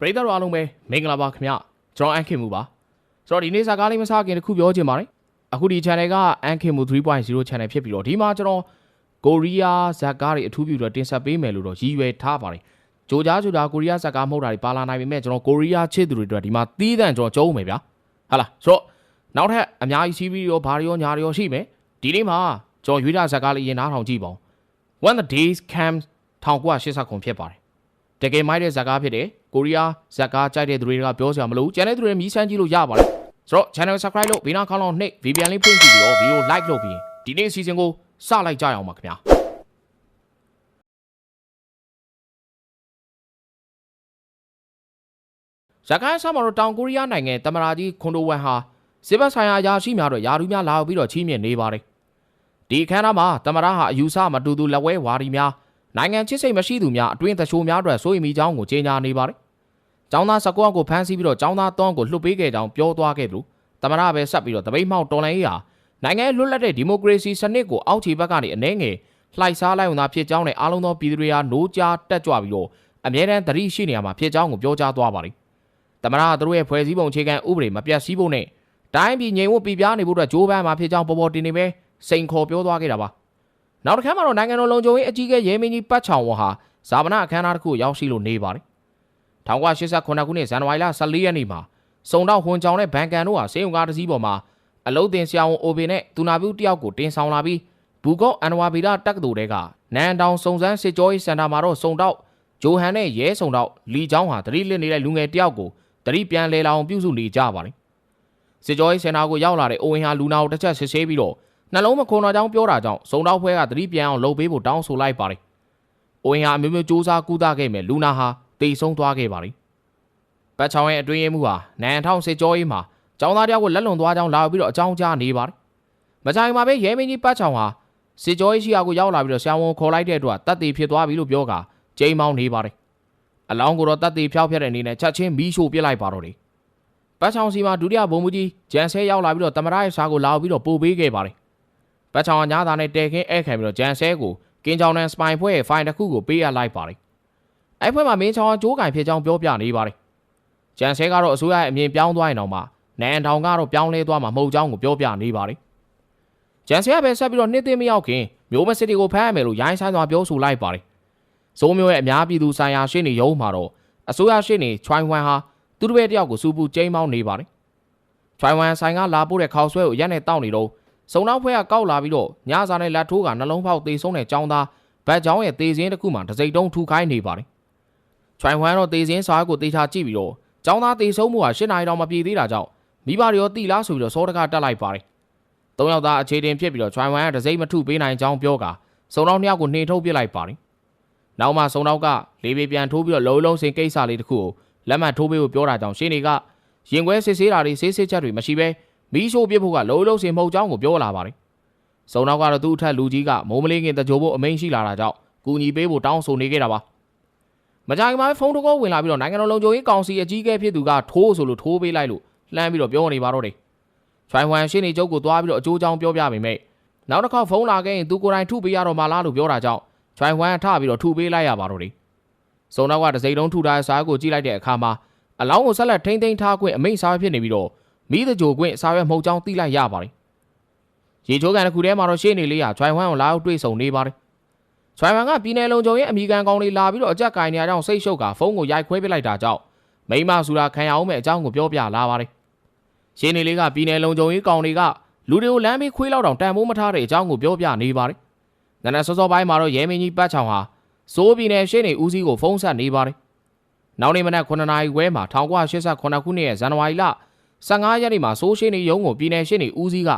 ပရိသတ်တို့အားလုံးပဲမင်္ဂလာပါခင်ဗျကျွန်တော်အန်ခင်မူပါဆိုတော့ဒီနေ့စာကားလေးမစားခင်တစ်ခုပြောချင်ပါတယ်အခုဒီ channel ကအန်ခင်မူ3.0 channel ဖြစ်ပြီးတော့ဒီမှာကျွန်တော်ကိုရီးယားဇာတ်ကားတွေအထူးပြုတော့တင်ဆက်ပေးမယ်လို့တော့ရည်ရွယ်ထားပါတယ်ကြိုကြားကြိုတာကိုရီးယားဇာတ်ကားမဟုတ်တာတွေပါလာနိုင်ပေမဲ့ကျွန်တော်ကိုရီးယားချစ်သူတွေအတွက်ဒီမှာတီးတန့်ကျွန်တော်ကျုံးမယ်ဗျာဟာလားဆိုတော့နောက်ထပ်အများကြီးစီးပြီးရောဘာတွေရောညာတွေရောရှိမယ်ဒီနေ့မှာကျွန်တော်ရွေးထားဇာတ်ကားလေးရင်နားထောင်ကြည့်ပါဦး When the days comes 1989ဖြစ်ပါတယ်တကယ်မိုက်တဲ့ဇာတ်ကားဖြစ်တယ် ကိုရီးယားဇာတ်ကားကြိုက်တဲ့သူတွေကပြောစရာမလိုဘူးကျန်တဲ့သူတွေမြည်ဆန်းကြည့်လို့ရပါတယ်ဆိုတော့ channel subscribe လုပ်ဘေးနားခေါင်းလောင်းနှိပ် VPN လေးဖွင့်ကြည့်ပြီးတော့ video like လုပ်ပြီးဒီနေ့ season ကိုစလိုက်ကြရအောင်ပါခင်ဗျာဇာတ်ကားအစမှာတော့တောင်ကိုရီးယားနိုင်ငံတမရာကြီးခွန်ဒိုဝမ်ဟာစစ်ဘက်ဆိုင်ရာအရာရှိများတော့ယာထူးများလာပြီးတော့ချီးမြှင့်နေပါတယ်ဒီအခမ်းအနားမှာတမရဟာအယူဆမတူသူလက်ဝဲဝါဒီများနိုင်ငံချစ်စိတ်မရှိသူများအတွင်းသချိုးများအတွက်စိုးရိမ်မိကြောင်းကိုကြေညာနေပါတယ်။ ကျောင်းသား19ယောက်ကိုဖမ်းဆီးပြီးတော့ကျောင်းသား3ယောက်ကိုလွှတ်ပေးခဲ့ကြောင်းပြောသွားခဲ့သူတမရပဲဆက်ပြီးတော့တပိတ်မှောက်တော်လှန်ရေးဟာနိုင်ငံလွတ်လပ်တဲ့ဒီမိုကရေစီစနစ်ကိုအောက်ခြေဘက်ကနေအနှဲငယ်လှိုက်စားလိုက်ဝင်သာဖြစ်ကြောင်းနဲ့အားလုံးသောပြည်သူတွေဟာနိုးကြားတက်ကြွပြီးတော့အမြဲတမ်းသတိရှိနေရမှာဖြစ်ကြောင်းကိုပြောကြားသွားပါတယ်။တမရကသူတို့ရဲ့ဖွဲ့စည်းပုံအခြေခံဥပဒေမပြတ်စည်းဖို့နဲ့တိုင်းပြည်ငြိမ်ဝှက်ပြပြနေဖို့အတွက်ကြိုးပမ်းမှာဖြစ်ကြောင်းပေါ်ပေါ်တင်နေပဲစိန်ခေါ်ပြောသွားခဲ့တာပါ။နောက်တစ်ခါမှတော့နိုင်ငံတော်လုံခြုံရေးအကြီးအကဲရဲမင်းကြီးပတ်ချောင်ဝါဟာဇာမနာအခမ်းအနားတစ်ခုရောက်ရှိလို့နေပါတယ်။ 1989ခုနှစ်ဇန်နဝါရီလ14ရက်နေ့မှာစုံတော့ဟွန်ကြောင်နဲ့ဘန်ကန်တို့ဟာစေယုံကားတစ်စီးပေါ်မှာအလုတ်တင်ဆရာဝန်အိုဘေနဲ့သူနာပြုတယောက်ကိုတင်ဆောင်လာပြီးဘူကော့အန်ဝါဗီလာတက္ကသိုလ်တဲကနန်တောင်စုံစမ်းစစ်ကြောရေးစင်တာမှာတော့စုံတော့ဂျိုဟန်နဲ့ရဲစုံတော့လီချောင်းဟာတတိလစ်နေတဲ့လူငယ်တယောက်ကိုတတိပြန်လဲလာအောင်ပြုစုနေကြပါတယ်။စစ်ကြောရေးစင်တာကိုရောက်လာတဲ့အိုဝင်ဟာလူနာကိုတစ်ချက်ဆစ်ဆေးပြီးတော့နှလုံးမခုန်တော်ကြောင်းပြောတာကြောင့်စုံတော့ဖွဲကသတိပြန်အောင်လုပ်ပေးဖို့တောင်းဆိုလိုက်ပါတယ်။အိုရင်ဟာအမျိုးမျိုးစူးစမ်းကူးတာခဲ့မယ်လူနာဟာ တိတ်ဆုံးသွားခဲ့ပါတယ်။ပတ်ချောင်းရဲ့အတွင်းရေးမှုဟာနန်ထောင်စစ်ကြောရေးမှာကျောင်းသားတယောက်ကိုလက်လွန်သွားကြောင်းလာပြီးတော့အကြောင်းကြားနေပါတယ်။မကြိုင်မှာပဲရဲမင်းကြီးပတ်ချောင်းဟာစစ်ကြောရေးရှိရာကိုရောက်လာပြီးတော့ဆရာဝန်ခေါ်လိုက်တဲ့အတွက်တတ်တည်ဖြစ်သွားပြီလို့ပြောကာကျိမ်းမောင်းနေပါတယ်။အလောင်းကိုတော့တတ်တည်ဖျောက်ဖျက်တဲ့အနေနဲ့ချက်ချင်းမီးရှို့ပစ်လိုက်ပါတော့တယ်။ပတ်ချောင်းစီမှာဒုတိယဘုံမူကြီးဂျန်ဆဲရောက်လာပြီးတော့တမရရဲ့စားကိုလာပြီးတော့ပို့ပေးခဲ့ပါတယ်။ဘတ်ချောင်ကညားသားနဲ့တဲခင်းဧည့်ခံပြီးတော့ဂျန်ဆဲကိုကင်းချောင်းနဲ့စပိုင်ဖွဲ့ရဲ့ဖိုင်တစ်ခုကိုပေးရလိုက်ပါတယ်။ အဲ့ဖွဲ့မှာမင်းချောင်ကကြိုးကင်ဖြစ်ကြောင်းပြောပြနေပါတယ်။ဂျန်ဆဲကတော့အစိုးရရဲ့အမြင်ပြောင်းသွားရင်တော့မှနန်ထောင်ကတော့ပြောင်းလဲသွားမှာမဟုတ်ကြောင်းကိုပြောပြနေပါတယ်။ဂျန်ဆဲကပဲဆက်ပြီးတော့နှစ်သိမ့်မရောက်ခင်မျိုးမစစ်တီကိုဖမ်းရမယ်လို့ရိုင်းဆိုင်စွာပြောဆိုလိုက်ပါတယ်။စိုးမျိုးရဲ့အများပြည်သူဆိုင်ရာရှင်းနေရုံမှာတော့အစိုးရရှင်းနေချွိုင်းဝမ်ဟာသူတို့ရဲ့တယောက်ကိုစူပူကျိမ်းမောင်းနေပါတယ်။ချွိုင်းဝမ်ဆိုင်ကလာပို့တဲ့ခေါက်ဆွဲကိုရက်နဲ့တောက်နေတော့စုံနောက်ဖွဲကကောက်လာပြီးတော့ညစာနဲ့လက်ထိုးကနှလုံးဖောက်သေဆုံးတဲ့ចောင်းသားဗတ်ချောင်းရဲ့သေစင်းတစ်ခုမှတစိမ့်တုံးထူခိုင်းနေပါတယ်။ ချွိုင်ဟွမ်တော့သေစင်းစားကိုသေချာကြည့်ပြီးတော့ចောင်းသားသေဆုံးမှုဟာ၈နိုင်တောင်မပြေသေးတာကြောင့်မိဘတွေရောတိလားဆိုပြီးတော့စောတကားတက်လိုက်ပါတယ်။သုံးယောက်သားအခြေတင်ဖြစ်ပြီးတော့ချွိုင်ဟွမ်ကတစိမ့်မထုပေးနိုင်ကြောင်းပြောကာစုံနောက်နှစ်ယောက်ကိုနှင်ထုတ်ပစ်လိုက်ပါတယ်။နောက်မှစုံနောက်ကလေးပေပြန်ထိုးပြီးတော့လုံးလုံးစင်ကိစ္စလေးတစ်ခုကိုလက်မှတ်ထိုးပေးဖို့ပြောတာကြောင့်ရှင်းနေကရင်ခွဲစစ်ဆေးတာတွေဆေးစစ်ချက်တွေမရှိဘဲမီးရှို့ပစ်ဖို့ကလုံးလုံးစင်မဟုတ်ကြောင်းကိုပြောလာပါတယ်။စုံနောက်ကတော့သူ့အထက်လူကြီးကမိုးမလေးခင်တကြိုဖို့အမိန့်ရှိလာတာကြောင့်ကူညီပေးဖို့တောင်းဆိုနေခဲ့တာပါ။ မကြခင်မှာပဲဖုန်းတကောဝင်လာပြီးတော့နိုင်ငံတော်လုံခြုံရေးကောင်စီအကြီးအကဲဖြစ်သူကထိုးဆိုလို့ထိုးပေးလိုက်လို့လှမ်းပြီးတော့ပြောနေပါတော့တယ်။ချွိုင်ဟွမ်ရှင်းနေကျုပ်ကိုသွားပြီးတော့အကျိုးကြောင်းပြောပြပေမဲ့နောက်တစ်ခေါက်ဖုန်းလာခဲ့ရင်သူကိုယ်တိုင်ထုပေးရတော့မှလားလို့ပြောတာကြောင့်ချွိုင်ဟွမ်ထပြီးတော့ထုပေးလိုက်ရပါတော့တယ်။စုံနောက်ကတစိမ့်လုံးထုထားတဲ့စားကိုကြည့်လိုက်တဲ့အခါမှာအလောင်းကိုဆက်လက်ထိမ့်သိမ်းထားခွင့်အမိန့်စာဖြစ်နေပြီးတော့မိသကြိုခွင့်စာရွက်မဟုတ်ကြောင်းသိလိုက်ရပါတယ်။ရေချိုးကန်တစ်ခုထဲမှာတော့ရှေ့နေလေးကချွိုင်ဝမ်ကိုလာအောင်တွေ့ဆုံနေပါတယ်။ ချွိုင်ဝမ်ကပြည်နယ်လုံခြုံရေးအမိကန်ကောင်လေးလာပြီးတော့အကြက်ကင်နေရကြောင်းစိတ်ရှုပ်ကဖုန်းကိုရိုက်ခွဲပစ်လိုက်တာကြောင့်မိမဆူတာခံရအောင်မဲ့အကြောင်းကိုပြောပြလာပါတယ်။ရှင်းနေလေးကပြည်နယ်လုံခြုံရေးကောင်တွေကလူတွေကိုလမ်းဘေးခွေးလောက်တောင်တန်ဖိုးမထားတဲ့အကြောင်းကိုပြောပြနေပါတယ်။နနက်စောစောပိုင်းမှာတော့ရဲမင်းကြီးပတ်ချောင်ဟာစိုးပြည်နယ်ရှင်းနေဦးစီးကိုဖုန်းဆက်နေပါတယ်။နောက်နေ့မနက်9နာရီခွဲမှာ1989ခုနှစ်ရဲ့ဇန်နဝါရီလ15ရက်နေ့မှာစိုးရှင်းနေရုံးကိုပြည်နယ်ရှင်းနေဦးစီးက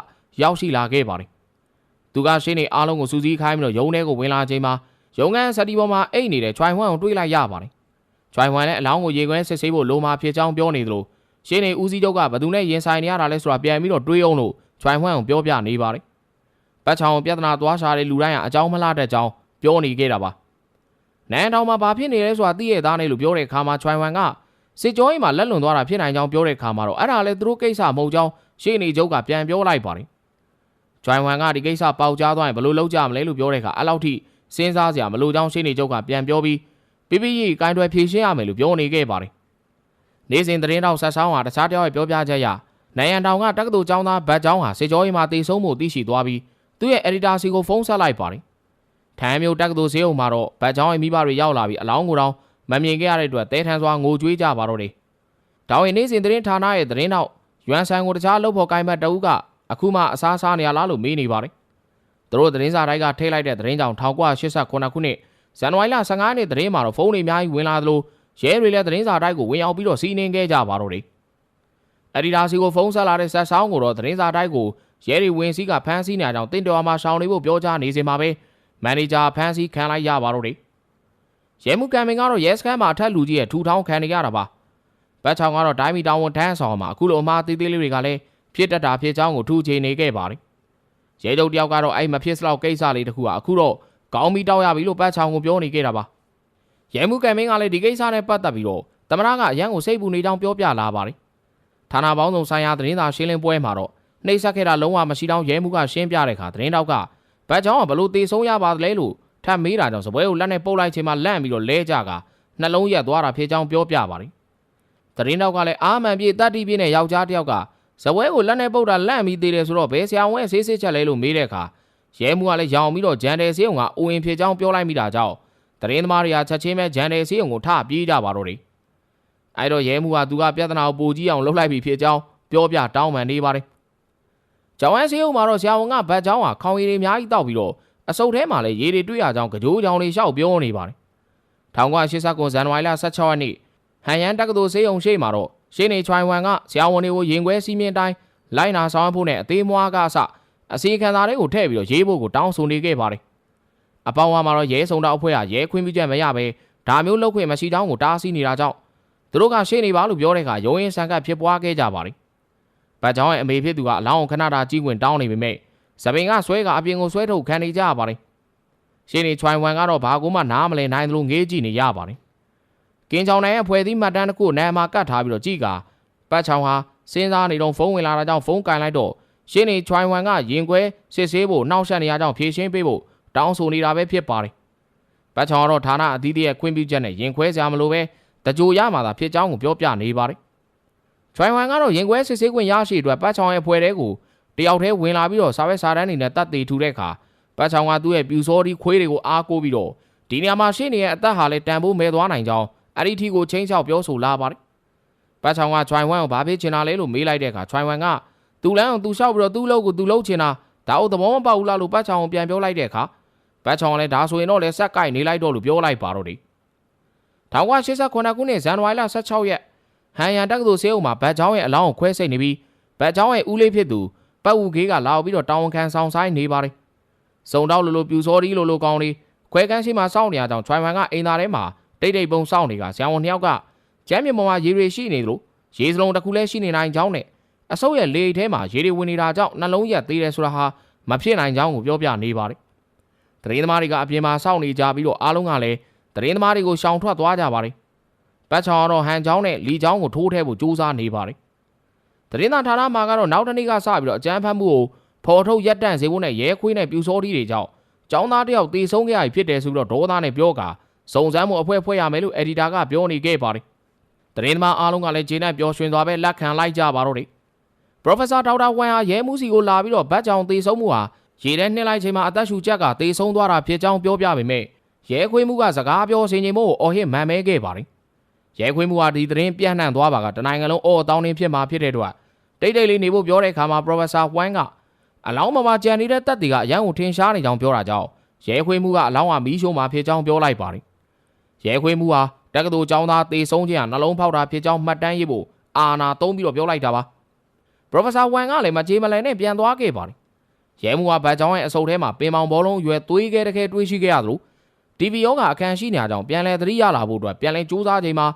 ရောက်ရှိလာခဲ့ပါတယ်။ သူကရှင်းနေအားလုံးကိုစူးစီးခိုင်းပြီးတော့ရုံးထဲကိုဝင်လာချိန်မှာရုံးခန်းစတီပေါ်မှာအိတ်နေတဲ့ချွိုင်ဟွမ်ကိုတွေ့လိုက်ရပါတယ်။ချွိုင်ဟွမ်လည်းအလောင်းကိုရေခွဲစစ်ဆေးဖို့လိုမာဖြစ်ကြောင်းပြောနေသလိုရှင်းနေဦးစီးချုပ်ကဘသူနဲ့ရင်ဆိုင်နေရတာလဲဆိုတာပြန်ပြီးတော့တွေးအောင်လို့ချွိုင်ဟွမ်ကိုပြောပြနေပါတယ်။ပတ်ချောင်ပြဿနာသွားရှာတဲ့လူတိုင်းကအကြောင်းမလားတဲ့ကြောင်းပြောနေခဲ့တာပါ။နန်းတောင်မှာဘာဖြစ်နေလဲဆိုတာသိရသားနေလို့ပြောတဲ့အခါမှာချွိုင်ဟွမ်ကစစ်ကြောရေးမှာလက်လွန်သွားတာဖြစ်နိုင်ကြောင်းပြောတဲ့အခါမှာတော့အဲ့ဒါလည်းသူတို့ကိစ္စမဟုတ်ကြောင်းရှေ့နေချုပ်ကပြန်ပြောလိုက်ပါတယ်။ ဂျွိုင်ဝမ်ကဒီကိစ္စပေါက်ကြားသွားရင်ဘယ်လိုလုပ်ကြမလဲလို့ပြောတဲ့အခါအဲ့လောက်ထိစဉ်းစားစရာမလိုကြောင်းရှေ့နေချုပ်ကပြန်ပြောပြီးပြပြကြီးကိုင်းတွယ်ဖြေရှင်းရမယ်လို့ပြောနေခဲ့ပါတယ်နေစဉ်သတင်းတောက်ဆက်ဆောင်ဟာတခြားတယောက်ရဲ့ပြောပြချက်အရနိုင်ရန်တောင်ကတက္ကသိုလ်ကျောင်းသားဘတ်ကျောင်းဟာစေကျော်ရီမှာတည်ဆုံးမှုသိရှိသွားပြီးသူ့ရဲ့ editor စီကိုဖုန်းဆက်လိုက်ပါတယ်။ထမ်းမျိုးတက္ကသိုလ်ဈေးုံမှာတော့ဘတ်ကျောင်းရဲ့မိဘတွေရောက်လာပြီးအလောင်းကိုတောင်မမြင်ခဲ့ရတဲ့အတွက်တဲထန်စွာငိုကြွေးကြပါတော့တယ်။တောင်ရင်နေစဉ်သတင်းဌာနရဲ့သတင်းတောက်ရွမ်ဆန်ကိုတခြားလုပ်ဖို့ကိုင်းဘတ်တအုပ်က အခုမှအစားစားနေရလားလို့မေးနေပါတယ်။သူတို့သတင်းစာတိုက်ကထိလိုက်တဲ့သတင်းကြောင့်1989ခုနှစ်ဇန်နဝါရီလ15ရက်နေ့သတင်းမှာတော့ဖုန်းတွေအများကြီးဝင်လာသလိုရဲတွေလည်းသတင်းစာတိုက်ကိုဝင်ရောက်ပြီးတော့စီးနင်းခဲ့ကြပါတော့တယ်။အဒီဒါစီကိုဖုန်းဆက်လာတဲ့ဆက်ဆောင်ကိုတော့သတင်းစာတိုက်ကိုရဲတွေဝင်စီးကဖမ်းဆီးနေအောင်တင်တော်မှာရှောင်းနေဖို့ပြောကြားနေစင်မှာပဲမန်နေဂျာဖမ်းဆီးခံလိုက်ရပါတော့တယ်။ရဲမှုကံမင်ကတော့ရဲစခန်းမှာအထက်လူကြီးရဲ့ထူထောင်းခံနေရတာပါ။ဘတ်ချောင်ကတော့ဒိုင်းမီတောင်ဝန်ထမ်းဆောင်မှာအခုလိုအမှားသေးသေးလေးတွေကလည်း ဖြစ်တတ်တာဖြစ်ကြောင်းကိုထူချေနေခဲ့ပါတယ်။ရဲချုပ်တယောက်ကတော့အဲ့မဖြစ်စလောက်ကိစ္စလေးတခုကအခုတော့ကောင်းပြီးတောက်ရပြီလို့ဘတ်ချောင်ကိုပြောနေခဲ့တာပါ။ရဲမှုကံမင်းကလည်းဒီကိစ္စနဲ့ပတ်သက်ပြီးတော့တမရကအရန်ကိုစိတ်ပူနေကြောင်းပြောပြလာပါတယ်။ဌာနပေါင်းစုံဆိုင်ရာသတင်းစာရှင်းလင်းပွဲမှာတော့နှိမ့်ဆက်ခဲ့တာလုံးဝမရှိတော့ရဲမှုကရှင်းပြတဲ့အခါသတင်းတောက်ကဘတ်ချောင်းကဘလို့တေဆုံးရပါသလဲလို့ထပ်မေးတာကြောင့်စပွဲကိုလက်နဲ့ပုတ်လိုက်ချိန်မှာလန့်ပြီးတော့လဲကြကနှလုံးရက်သွားတာဖြစ်ကြောင်းပြောပြပါတယ်။သတင်းတောက်ကလည်းအာမန်ပြေတတ်တီပြေနဲ့ယောက်ျားတစ်ယောက်က ဇပွဲကိုလက်နဲ့ပုတ်တာလန့်ပြီးသေးတယ်ဆိုတော့ဘယ်ဆရာဝန်ဆေးစစ်ချက်လဲလို့မေးတဲ့အခါရဲမှုကလည်းရောင်ပြီးတော့ဂျန်တယ်ဆေးုံကအိုရင်ဖြစ်ကြောင်းပြောလိုက်မိတာကြောင့်သတင်းသမားတွေကချက်ချင်းပဲဂျန်တယ်ဆေးုံကိုထပြေးကြပါတော့တယ်။အဲတော့ရဲမှုကသူကပြဿနာကိုပိုကြီးအောင်လှုပ်လိုက်ပြီးဖြစ်ကြောင်းပြောပြတောင်းပန်နေပါတယ်။ကျောင်းဝမ်းဆေးုံမှာတော့ဆရာဝန်ကဘတ်ချောင်းဟာခေါင်းရည်တွေအများကြီးတောက်ပြီးတော့အစုပ်ထဲမှာလည်းရေတွေတွေ့ရကြောင်းကြိုးကြောင်တွေရှောက်ပြောနေပါတယ်။1989ဇန်နဝါရီလ16ရက်နေ့ဟန်ယန်တက္ကသိုလ်ဆေးရုံရှိမှာတော့ ရှင်းနေချွိုင်ဝမ်ကဆရာဝန်တွေကိုရင်ခွဲစီးမြင်တိုင်းလိုက်နာဆောင်ဖို့နဲ့အသေးမွားကအစအစီခံစာတွေကိုထည့်ပြီးတော့ရေးဖို့ကိုတောင်းဆိုနေခဲ့ပါတယ်။အပေါင်းဝါမှာတော့ရဲစုံတော်အဖွဲ့ကရဲခွင့်ပြုချက်မရဘဲဒါမျိုးလုပ်ခွင့်မရှိတောင်းကိုတားဆီးနေတာကြောင့်သူတို့ကရှင်းနေပါလို့ပြောတဲ့အခါရုံးရင်ဆန်ကပ်ဖြစ်ပွားခဲ့ကြပါတယ်။ဗတ်ချောင်းရဲ့အမေဖြစ်သူကအလောင်းခဏတာကြီးဝင်တောင်းနေပေမဲ့သပင်ကဆွဲကအပြင်ကိုဆွဲထုတ်ခံနေကြရပါတယ်။ရှင်းနေချွိုင်ဝမ်ကတော့ဘာကိုမှနားမလည်နိုင်သလိုငေးကြည့်နေရပါတယ်။ ကင်းချောင်းနိုင်ရဲ့ဖွဲ့သီးမှတ်တမ်းတစ်ခုနာမှာကတ်ထားပြီးတော့ကြည့်ကပတ်ချောင်းဟာစဉ်းစားနေတော့ဖုန်းဝင်လာတာကြောင့်ဖုန်းကင်လိုက်တော့ရှင်းနေချွိုင်ဝမ်ကရင်ခွဲစစ်ဆေးဖို့နှောက်ယှက်နေရကြောင်းဖြေရှင်းပေးဖို့တောင်းဆိုနေတာပဲဖြစ်ပါတယ်။ပတ်ချောင်းကတော့ဌာနအသီးသီးရဲ့ခွင့်ပြုချက်နဲ့ရင်ခွဲစရာမလိုပဲတကြိုရမှာသာဖြစ်ကြောင်းကိုပြောပြနေပါတယ်။ချွိုင်ဝမ်ကတော့ရင်ခွဲစစ်ဆေးခွင့်ရရှိအတွက်ပတ်ချောင်းရဲ့ဖွဲ့တဲကိုတယောက်တည်းဝင်လာပြီးတော့စာရွက်စာတမ်းတွေနဲ့တတ်သိထူတဲ့အခါပတ်ချောင်းကသူ့ရဲ့ပြူစောဒီခွေးတွေကိုအားကိုးပြီးတော့ဒီနေရာမှာရှင်းနေရဲ့အသက်ဟာလည်းတန်ဖိုးမဲသွားနိုင်ကြောင်း အဲ့ဒီထီကိုချင်းချောက်ပြောဆိုလာပါတယ်။ပတ်ချောင်းကချွိုင်ဝမ်ကိုဘာဖြစ်ချင်တာလဲလို့မေးလိုက်တဲ့အခါချွိုင်ဝမ်ကသူလန်းအောင်သူလျှောက်ပြီးတော့သူ့လုပ်ကိုသူလုပ်ချင်တာဒါအုပ်သဘောမပေါက်ဘူးလားလို့ပတ်ချောင်းကိုပြန်ပြောလိုက်တဲ့အခါပတ်ချောင်းကလည်းဒါဆိုရင်တော့လည်းဆက်ကိုက်နေလိုက်တော့လို့ပြောလိုက်ပါတော့တယ်။1989ခုနှစ်ဇန်နဝါရီလ16ရက်ဟန်ယန်တက္ကသိုလ်ဆေးအုပ်မှာဘတ်ချောင်းရဲ့အလောင်းကိုခွဲစိတ်နေပြီးဘတ်ချောင်းရဲ့ဦးလေးဖြစ်သူပတ်ဝူကေးကလာပြီးတော့တောင်းဝန်ခံဆောင်ဆိုင်နေပါတယ်။စုံတော့လိုလိုပြူစောဒီလိုလိုကောင်းလေးခွဲကန်းရှိမှစောင့်နေရကြောင်းချွိုင်ဝမ်ကအိမ်သားထဲမှာ တိတ်တိတ်ပုံစောင့်နေကဇံဝန်နှစ်ယောက်ကကျမ်းမြေပေါ်မှာရေတွေရှိနေသလိုရေစလုံးတစ်ခုလည်းရှိနေနိုင်ကြောင်းနဲ့အဆုပ်ရဲ့လေထဲမှာရေတွေဝင်နေတာကြောင့်နှလုံးရက်သေးတယ်ဆိုတာဟာမဖြစ်နိုင်ကြောင်းကိုပြောပြနေပါတယ်။တရင်သမားတွေကအပြင်မှာစောင့်နေကြပြီးတော့အားလုံးကလည်းတရင်သမားတွေကိုရှောင်ထွက်သွားကြပါတယ်။ပတ်ချောင်းကတော့ဟန်ချောင်းနဲ့လီချောင်းကိုထိုးထဲဖို့ကြိုးစားနေပါတယ်။တရင်သားဌာနမှာကတော့နောက်တစ်နေ့ကစပြီးတော့အကြမ်းဖက်မှုကိုဖော်ထုတ်ရက်တန့်စေဖို့နဲ့ရဲခွေးနဲ့ပြူစောတီးတွေကြောင့်ចောင်းသားတယောက်တေဆုံးခဲ့ရပြီဖြစ်တယ်ဆိုပြီးတော့ဒေါသနဲ့ပြောကာ စုံစမ်းမှုအဖွဲဖွဲရမယ်လို့အက်ဒီတာကပြောနေခဲ့ပါတယ်။တရင်သမားအားလုံးကလည်းဂျင်းနဲ့ပျော်ရွှင်စွာပဲလက်ခံလိုက်ကြပါတော့တယ်။ Professor ဒေါက်တာဝမ်ဟာရဲမှုစီကိုလာပြီးတော့ဗတ်ကြောင်တေဆုံးမှုဟာရေထဲနှိမ့်လိုက်ချိန်မှာအသက်ရှူချက်ကတေဆုံးသွားတာဖြစ်ကြောင်းပြောပြပေမဲ့ရဲခွေးမှုကစကားပြောစင်ချိန်မို့အော်ဟစ်မန်မဲခဲ့ပါတယ်။ရဲခွေးမှုဟာဒီသတင်းပြန့်နှံ့သွားပါကတနိုင်ငံလုံးအော်တောင်းတင်းဖြစ်မှာဖြစ်တဲ့အတွက်တိတ်တိတ်လေးနေဖို့ပြောတဲ့အခါမှာ Professor ဝမ်ကအလောင်းမမကြံနေတဲ့တက်တီကအရန်ကိုထင်ရှားနေကြောင်းပြောတာကြောင့်ရဲခွေးမှုကအလောင်းဟာမီးရှို့မှာဖြစ်ကြောင်းပြောလိုက်ပါတယ်။ ရဲခွေးမှုဟာတက္ကသိုလ်ကျောင်းသားတေဆုံးခြင်းဟာနှလုံးဖောက်တာဖြစ်ကြောင်းမှတ်တမ်းရေးဖို့အာနာသုံးပြီးတော့ပြောလိုက်တာပါ။ Professor ဝမ်ကလည်းမကြေမလည်နဲ့ပြန်သွားခဲ့ပါတယ်။ရဲမှုကဗတ်ကျောင်းရဲ့အဆုတ်ထဲမှာပင်မောင်ဘောလုံးရွယ်သွေးခဲတခဲတွေးရှိခဲ့ရသလို TV ရောကအခန်းရှိနေကြအောင်ပြန်လဲသတိရလာဖို့အတွက်ပြန်လဲစူးစမ်းချိန်မှာ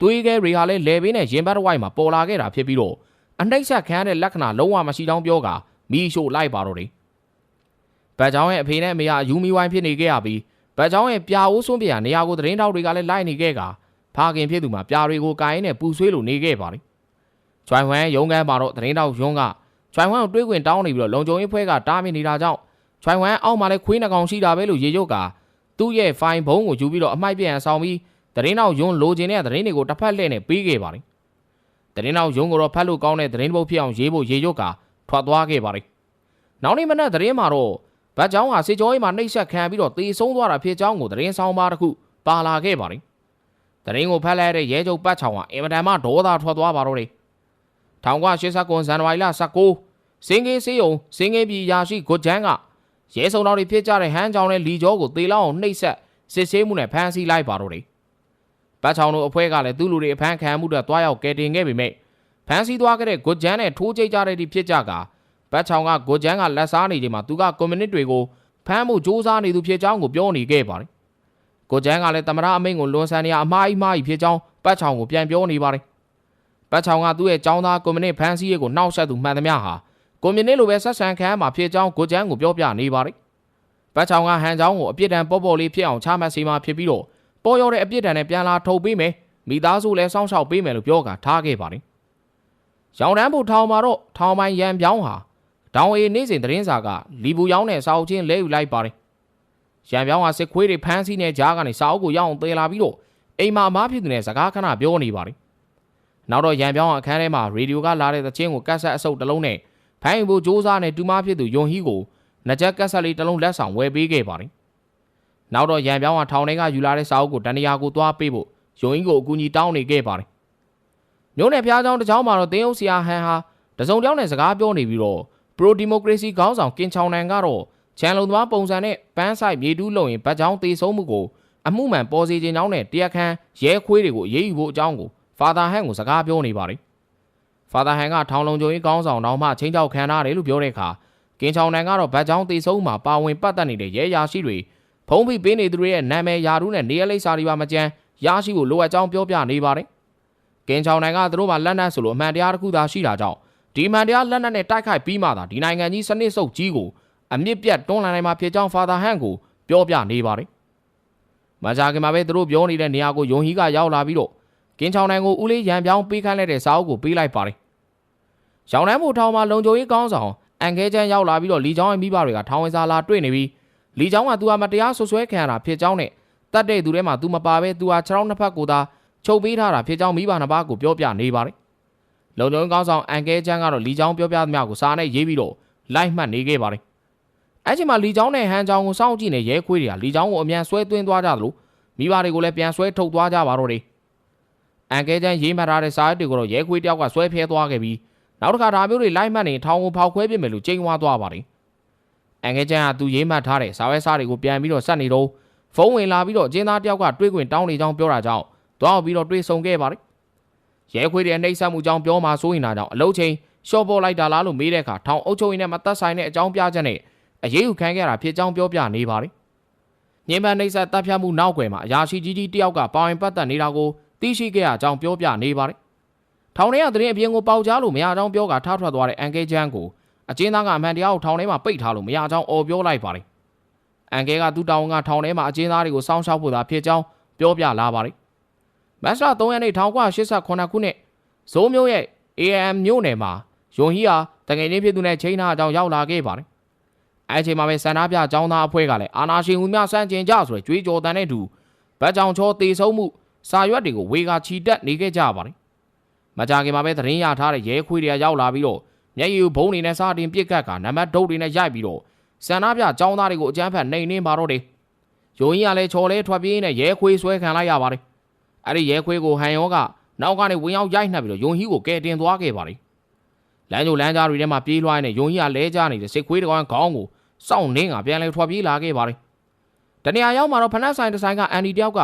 သွေးခဲတွေဟာလည်းလေဘေးနဲ့ရင်ဘတ်တစ်ဝိုက်မှာပေါ်လာခဲ့တာဖြစ်ပြီးတော့အနှိမ့်ဆက်ခံရတဲ့လက္ခဏာလုံးဝမရှိတောင်းပြောကမီးရှို့လိုက်ပါတော့တယ်။ဗတ်ချောင်းရဲ့အဖေနဲ့အမေကယူမီဝိုင်းဖြစ်နေခဲ့ရပြီး ဗတ်ချောင်းရဲ့ပြာအိုးစွန်းပြာနေရာကိုသတင်းတောက်တွေကလည်းလိုက်နေခဲ့ကဖခင်ဖြစ်သူမှာပြာတွေကိုကိုင်းနဲ့ပူဆွေးလို့နေခဲ့ပါတယ်။ချွိုင်ဝမ်ရုံးကန်းမှာတော့သတင်းတောက်ရုံးကချွိုင်ဝမ်ကိုတွေးခွင်တောင်းနေပြီးတော့လုံခြုံရေးဖွဲ့ကတားမြစ်နေတာကြောင့်ချွိုင်ဝမ်အောက်မှာလည်းခွေးနှကောင်ရှိတာပဲလို့ရေရုပ်ကသူ့ရဲ့ဖိုင်ဘုံကိုယူပြီးတော့အမိုက်ပြန်ဆောင်ပြီးသတင်းတောက်ရုံးလိုချင်တဲ့သတင်းတွေကိုတစ်ဖက်လှည့်နဲ့ပေးခဲ့ပါတယ်။သတင်းတော်ရုံးကိုတော့ဖတ်လို့ကောင်းတဲ့သတင်းပုတ်ဖြစ်အောင်ရေးဖို့ရေရွတ်ကထွက်သွားခဲ့ပါတယ်။နောက်နေ့မနက်သတင်းမှာတော့ ဗတ်ချောင်းဟာစေကျော်အိမ်မှာနှိပ်စက်ခံပြီးတော့တေဆုံးသွားတာဖြစ်ကြောင်းကိုသတင်းဆောင်ပါတစ်ခုပါလာခဲ့ပါတယ်။သတင်းကိုဖတ်လိုက်တဲ့ရဲချုပ်ပတ်ချောင်းကအင်မတန်မှဒေါသထွက်သွားပါတော့တယ်။1989ဇန်နဝါရီလ19စင်ကင်းစေးုံစင်ကင်းပြည်ရာရှိဂွတ်ဂျန်ကရဲစုံတော်တွေဖြစ်ကြတဲ့ဟန်းချောင်းနဲ့လီကျော်ကိုတေလောက်အောင်နှိပ်စက်စစ်ဆေးမှုနဲ့ဖမ်းဆီးလိုက်ပါတော့တယ်။ပတ်ချောင်းတို့အဖွဲ့ကလည်းသူ့လူတွေအဖမ်းခံမှုတွေတွားရောက်ကယ်တင်ခဲ့ပေမဲ့ဖမ်းဆီးသွားခဲ့တဲ့ဂွတ်ဂျန်နဲ့ထိုးချိတ်ကြတဲ့ဒီဖြစ်ကြက ဘတ်ချောင်ကဂွတ်ဂျန်ကလက်စားနေချိန်မှာသူကကွန်မြူနစ်တွေကိုဖမ်းမှုစ조사နေသူဖြစ်ကြောင်းကိုပြောနေခဲ့ပါတယ်။ဂွတ်ဂျန်ကလည်းတမရအမိန့်ကိုလွန်ဆန်နေရအမှားအမှားကြီးဖြစ်ကြောင်းဘတ်ချောင်ကိုပြန်ပြောနေပါတယ်။ဘတ်ချောင်ကသူ့ရဲ့ចောင်းသားကွန်မြူနစ်ဖမ်းဆီးရေးကိုနှောက်ယှက်သူမှန်သမျှဟာကွန်မြူနစ်လိုပဲဆက်ဆံခံရမှာဖြစ်ကြောင်းဂွတ်ဂျန်ကိုပြောပြနေပါတယ်။ဘတ်ချောင်ကဟန်ချောင်းကိုအပြစ်ဒဏ်ပေါ်ပေါ်လေးဖြစ်အောင်ချမှတ်စီမှာဖြစ်ပြီးတော့ပေါ်ရောက်တဲ့အပြစ်ဒဏ်နဲ့ပြန်လာထုတ်ပေးမယ်။မိသားစုလည်းစောင့်ရှောက်ပေးမယ်လို့ပြောကထားခဲ့ပါတယ်။ရောင်တန်းဖို့ထောင်မှာတော့ထောင်ပိုင်းရန်ပြောင်းဟာ ဒေါင်အေနေ့စဉ်သတင်းစာကလီဘူးရောင်းတဲ့စာအုပ်ချင်းလဲယူလိုက်ပါတယ်။ရန်ပြောင်းကစစ်ခွေးတွေဖမ်းဆီးနေကြားကနေစာအုပ်ကိုရောက်အောင်သေလာပြီးတော့အိမ်မှာအမားဖြစ်သူနဲ့စကားခဏပြောနေပါတယ်။နောက်တော့ရန်ပြောင်းအခန်းထဲမှာရေဒီယိုကလာတဲ့သချင်းကိုကတ်ဆက်အစုပ်တစ်လုံးနဲ့ဖိုင်ဘူစ조사နဲ့တူမဖြစ်သူယွန်ဟီကိုနကြက်ကတ်ဆက်လေးတစ်လုံးလက်ဆောင်ဝယ်ပေးခဲ့ပါတယ်။နောက်တော့ရန်ပြောင်းကထောင်ထဲကယူလာတဲ့စာအုပ်ကိုတန်တရာကိုသွားပေးဖို့ယွန်ဟီကိုအကူအညီတောင်းနေခဲ့ပါတယ်။မြို့နယ်ဖျားเจ้าတစ်เจ้าမှာတော့တင်းအုပ်ဆရာဟန်ဟာတစုံတောင်းနဲ့စကားပြောနေပြီးတော့ ပရိုဒီမိုကရေစီခေါင်းဆောင်ကင်ချောင်နန်ကတော့ချန်လုံသမားပုံစံနဲ့ပန်းဆိုင်မြေတူးလုံရင်ဗတ်ချောင်းတေဆုံးမှုကိုအမှုမှန်ပေါ်စီခြင်းကြောင်းနဲ့တရားခံရဲခွေးတွေကိုအေးအေးယူဖို့အကြောင်းကိုဖာသာဟန်ကိုစကားပြောနေပါတယ်။ဖာသာဟန်ကထောင်လုံကြုံရေးခေါင်းဆောင်တော်မှချင်းချောက်ခံရတယ်လို့ပြောတဲ့အခါကင်ချောင်နန်ကတော့ဗတ်ချောင်းတေဆုံးမှာပါဝင်ပတ်သက်နေတဲ့ရဲရာရှိတွေဖုံးဖိပေးနေသူတွေရဲ့နာမည်ယာရုနဲ့နေရာလိပ်စာတွေပါမကြမ်းရရှိဖို့လိုအပ်ကြောင်းပြောပြနေပါတယ်။ကင်ချောင်နန်ကသူတို့မှလက်နက်ဆိုလို့အမှန်တရားတစ်ခုသာရှိတာကြောင့် ဒီမှန်တရားလက်နက်နဲ့တိုက်ခိုက်ပြီးမှသာဒီနိုင်ငံကြီးစနစ်ဆုပ်ကြီးကိုအမြင့်ပြတ်တွန်းလှန်နိုင်မှာဖြစ်ကြောင်းဖာသာဟန်ကိုပြောပြနေပါတယ်။မကြာခင်မှာပဲသူတို့ပြောနေတဲ့နေရာကိုယွန်ဟီကရောက်လာပြီးတော့ကင်းချောင်းနိုင်ကိုဦးလေးရန်ပြောင်းပေးခိုင်းလိုက်တဲ့စာအုပ်ကိုပေးလိုက်ပါတယ်။ရောင်နှမ်းမှုထောင်မှာလုံခြုံရေးကောင်းဆောင်အန်ခဲချမ်းရောက်လာပြီးတော့လီချောင်းရဲ့မိဘတွေကထောင်ဝင်စာလာတွေ့နေပြီးလီချောင်းကသူဟာမတရားဆွဆွဲခံရတာဖြစ်ကြောင်းနဲ့တတ်တဲ့သူထဲမှာသူမပါပဲသူဟာခြေထောက်နှစ်ဖက်ကိုသာချုပ်ပေးထားတာဖြစ်ကြောင်းမိဘနှစ်ပါးကိုပြောပြနေပါတယ်။ လုံခြုံရေးကောင်းဆောင်အန်ခဲချမ်းကတော့လီချောင်းပြောပြသမျှကိုစာနဲ့ရေးပြီးတော့လိုက်မှတ်နေခဲ့ပါတယ်။အဲ့ချိန်မှာလီချောင်းနဲ့ဟန်ချောင်းကိုစောင့်ကြည့်နေရဲခွေးတွေကလီချောင်းကိုအမြန်ဆွဲသွင်းသွားကြသလိုမိဘတွေကိုလည်းပြန်ဆွဲထုတ်သွားကြပါတော့တယ်။အန်ကဲချန်ရေးမှတ်ထားတဲ့စာရွက်တွေကိုတော့ရဲခွေးတယောက်ကဆွဲဖျဲသွားခဲ့ပြီးနောက်တစ်ခါဒါမျိုးတွေလိုက်မှတ်နေထောင်ကိုဖောက်ခွဲပြစ်မယ်လို့ချိန်ဝါသွားပါတယ်။အန်ကဲချန်ကသူရေးမှတ်ထားတဲ့စာရွက်စာတွေကိုပြန်ပြီးတော့ဆက်နေတော့ဖုန်းဝင်လာပြီးတော့ကျင်းသားတယောက်ကတွေးခွင့်တောင်းနေကြောင်းပြောတာကြောင့်တွားပြီးတော့တွေးဆုံခဲ့ပါတယ်။ ရဲခွေးတွေနှိမ့်ဆက်မှုကြောင့်ပြောမှစိုးရင်တာကြောင့်အလုတ်ချင်းရှော့ပေါ်လိုက်တာလားလို့မေးတဲ့အခါထောင်အုပ်ချုပ်ရေးနဲ့မသက်ဆိုင်တဲ့အကြောင်းပြချက်နဲ့အရေးယူခံခဲ့ရတာဖြစ်ကြောင်းပြောပြနေပါတယ်။ညင်ပန်းနှိမ့်ဆက်တပ်ဖြတ်မှုနောက်ွယ်မှာအရာရှိကြီးကြီးတယောက်ကပါဝင်ပတ်သက်နေတာကိုသိရှိခဲ့ရကြောင်းပြောပြနေပါတယ်။ထောင်ထဲကသတင်းအပြင်ကိုပေါက်ကြားလို့မရကြောင်းပြောကထားထွက်သွားတဲ့အန်ကဲချမ်းကိုအကျဉ်းသားကအမှန်တရားကိုထောင်ထဲမှာပိတ်ထားလို့မရကြောင်းအော်ပြောလိုက်ပါတယ်။အန်ကဲကသူ့တောင်းကထောင်ထဲမှာအကျဉ်းသားတွေကိုစောင့်ရှောက်ဖို့သာဖြစ်ကြောင်းပြောပြလာပါတယ်။ မတ်လ3ရက်နေ့1989ခုနှစ်ဇိုးမျိုးရဲ့ AM မြို့နယ်မှာယွန်ဟီဟာတငယ်ချင်းဖြစ်သူနဲ့ချိန်နာအကြောင်းရောက်လာခဲ့ပါတယ်။အဲအချိန်မှာပဲဆန္ဒပြចောင်းသားအဖွဲ့ကလည်းအာနာရှင်ဦးမြဆန့်ကျင်ကြဆိုရယ်ကြွေးကြော်တန်တဲ့သူဗတ်ကြောင်ချောတေဆုံးမှုစာရွက်တွေကိုဝေကချီတက်နေခဲ့ကြပါတယ်။မကြခင်မှာပဲသတင်းရထားတဲ့ရဲခွေးတွေကရောက်လာပြီးတော့မျက်ရည်ဘုံတွေနဲ့စတင်ပြစ်ကတ်ကနံပါတ်ဒုတ်တွေနဲ့ရိုက်ပြီးတော့ဆန္ဒပြចောင်းသားတွေကိုအကြမ်းဖက်နှိမ်နှင်းပါတော့တယ်။ယိုကြီးကလည်းချော်လဲထွက်ပြေးနဲ့ရဲခွေးဆွဲခံလိုက်ရပါတယ်။ အဲ့ဒီရဲခွေးကိုဟန်ယောကနောက်ကနေဝင်ရောက်ရိုက်နှက်ပြီးတော့ယုံဟီကိုကဲတင်သွားခဲ့ပါတယ်။လမ်းကြိုလမ်းကြားတွေထဲမှာပြေးလွှားနေယုံဟီကလဲကျနေတဲ့စစ်ခွေးတကောင်ခေါင်းကိုစောင့်နှင်းကပြန်လဲထွက်ပြေးလာခဲ့ပါတယ်။တနေရာရောက်မှာတော့ဖနက်ဆိုင်တစ်ဆိုင်ကအန်ဒီတယောက်က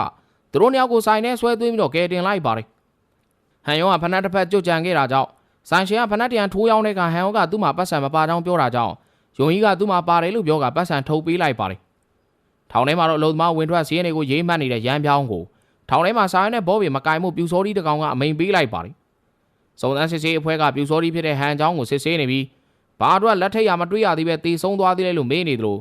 သူတို့နှစ်ယောက်ကိုဆိုင်နဲ့ဆွဲသွင်းပြီးတော့ကဲတင်လိုက်ပါတယ်။ဟန်ယောကဖနက်တစ်ဖက်ကြွကြံခဲ့တာကြောင့်ဆိုင်ရှင်ကဖနက်တရံထိုးရောက်တဲ့ကဟန်ယောကသူ့မှာပတ်စံမပါကြောင်းပြောတာကြောင့်ယုံကြီးကသူ့မှာပါတယ်လို့ပြောကပတ်စံထုတ်ပေးလိုက်ပါတယ်။ထောင်ထဲမှာတော့အလုံသမားဝင်ထွက်စီးရင်တွေကိုရေးမှတ်နေတဲ့ရန်ပြောင်းကို ထောင်ထဲမှာဆိုင်နဲ့ဘောဘီမကင်မှုပြူစောဒီတကောင်ကအမိန်ပေးလိုက်ပါတယ်။စုံစမ်းစစ်ဆေးအဖွဲ့ကပြူစောဒီဖြစ်တဲ့ဟန်ချောင်းကိုစစ်ဆေးနေပြီးဘာအတွက်လက်ထက်ရမတွေ့ရသေးပဲတေဆုံးသွားသေးတယ်လို့မေးနေသလို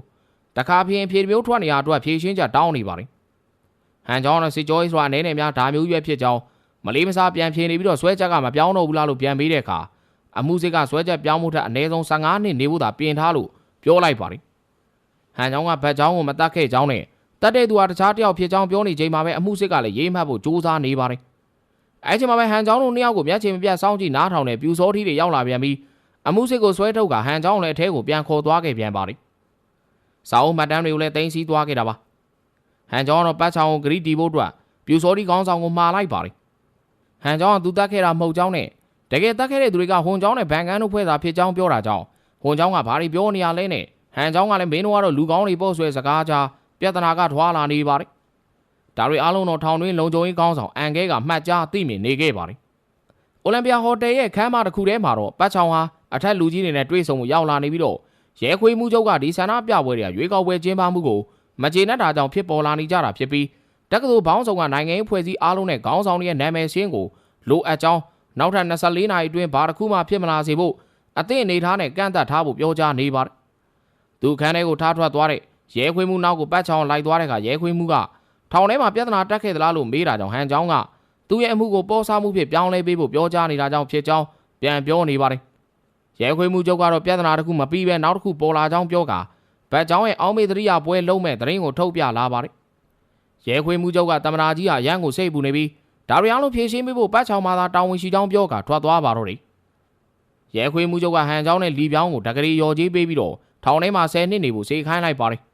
တခါဖြင်းဖြေမျိုးထွက်နေရအတွက်ဖြေရှင်းချက်တောင်းနေပါတယ်။ဟန်ချောင်းနဲ့စစ်ကြောရေးဆိုတာအနေနဲ့များဓာမျိုးရွက်ဖြစ်ကြောင်းမလေးမစားပြန်ဖြေနေပြီးတော့ဆွဲချက်ကမပြောင်းတော့ဘူးလားလို့ပြန်ပေးတဲ့အခါအမှုစစ်ကဆွဲချက်ပြောင်းမှုထက်အနည်းဆုံး15နှစ်နေဖို့သာပြင်ထားလို့ပြောလိုက်ပါတယ်။ဟန်ချောင်းကဗတ်ချောင်းကိုမတတ်ခဲ့ကြောင်းနဲ့ တတ်တဲ့သူဟာတခြားတယောက်ဖြစ်ကြောင်းပြောနေချိန်မှာပဲအမှုစစ်ကလည်းရေးမှတ်ဖို့ကြိုးစားနေပါတယ်။အဲချိန်မှာပဲဟန်ချောင်းတို့နှစ်ယောက်ကိုမျက်ခြေမပြတ်စောင့်ကြည့်နားထောင်တဲ့ပြူစောထီးတွေရောက်လာပြန်ပြီးအမှုစစ်ကိုဆွဲထုတ်ကဟန်ချောင်းလည်းအထဲကိုပြန်ခေါ်သွားခဲ့ပြန်ပါလိစာအုပ်မှတ်တမ်းတွေကိုလည်းတင်စီသွားခဲ့တာပါဟန်ချောင်းကတော့ပတ်ချောင်းကိုဂရီတီဖို့အတွက်ပြူစောထီးခေါင်းဆောင်ကိုမှားလိုက်ပါလိဟန်ချောင်းကသူတက်ခဲ့တာမဟုတ်ကြောင်းနဲ့တကယ်တက်ခဲ့တဲ့သူတွေကဟွန်ချောင်းနဲ့ဘန်ကန်တို့ဖွဲ့တာဖြစ်ကြောင်းပြောတာကြောင့်ဟွန်ချောင်းကဘာတွေပြောနေရလဲနဲ့ဟန်ချောင်းကလည်းမင်းတို့ကတော့လူကောင်းတွေပို့ဆွဲစကားကြား ပြဿနာကထွာလာနေပါလိဒါတွေအားလုံးတော့ထောင်တွင်းလုံခြုံရေးကောင်းဆောင်အန်ကဲကမှတ်ကြားသိမြင်နေခဲ့ပါလိအိုလံပီယာဟိုတယ်ရဲ့ခန်းမတစ်ခုထဲမှာတော့ပတ်ချောင်းဟာအထက်လူကြီးတွေနဲ့တွေ့ဆုံမှုရောက်လာနေပြီးတော့ရဲခွေးမှုချုပ်ကဒီဆန္ဒပြပွဲတွေကရွေးကောက်ပွဲကျင်းပမှုကိုမကျေနပ်တာကြောင့်ဖြစ်ပေါ်လာနေကြတာဖြစ်ပြီးတက္ကသိုလ်ဘောင်းဆောင်ကနိုင်ငံရေးဖွဲ့စည်းအားလုံးနဲ့ခေါင်းဆောင်တွေရဲ့နာမည်စင်းကိုလိုအပ်ကြောင်းနောက်ထပ်24နာရီအတွင်းဘာတစ်ခုမှဖြစ်မလာစေဖို့အသင့်အနေထားနဲ့ကန့်သတ်ထားဖို့ပြောကြားနေပါတယ်။သူခန်းထဲကိုထားထွက်သွားတဲ့ ရဲခွေးမှုနောက်ကိုပတ်ချောင်းလိုက်သွားတဲ့အခါရဲခွေးမှုကထောင်ထဲမှာပြဿနာတက်ခဲ့သလားလို့မေးတာကြောင့်ဟန်ချောင်းကသူ့ရဲ့အမှုကိုပေါ်စားမှုဖြစ်ပြောင်းလဲပေးဖို့ပြောကြားနေတာကြောင့်ဖြစ်ကြောင်းပြန်ပြောနေပါတယ်။ရဲခွေးမှုချုပ်ကတော့ပြဿနာတစ်ခုမပြီးပဲနောက်တစ်ခုပေါ်လာကြောင်းပြောကာဗတ်ချောင်းရဲ့အောင်းမေတရိယာပွဲလုံးမဲ့သတင်းကိုထုတ်ပြလာပါတယ်။ရဲခွေးမှုချုပ်ကတမနာကြီးဟာရန်ကိုစိတ်ပူနေပြီးဒါရီအောင်လို့ဖြေရှင်းပေးဖို့ပတ်ချောင်းမှာသာတာဝန်ရှိကြောင်းပြောကာထွက်သွားပါတော့တယ်။ရဲခွေးမှုချုပ်ကဟန်ချောင်းနဲ့လီပြောင်းကိုတကရီရော်ကြီးပေးပြီးတော့ထောင်ထဲမှာ10နှစ်နေဖို့စေခိုင်းလိုက်ပါတယ်။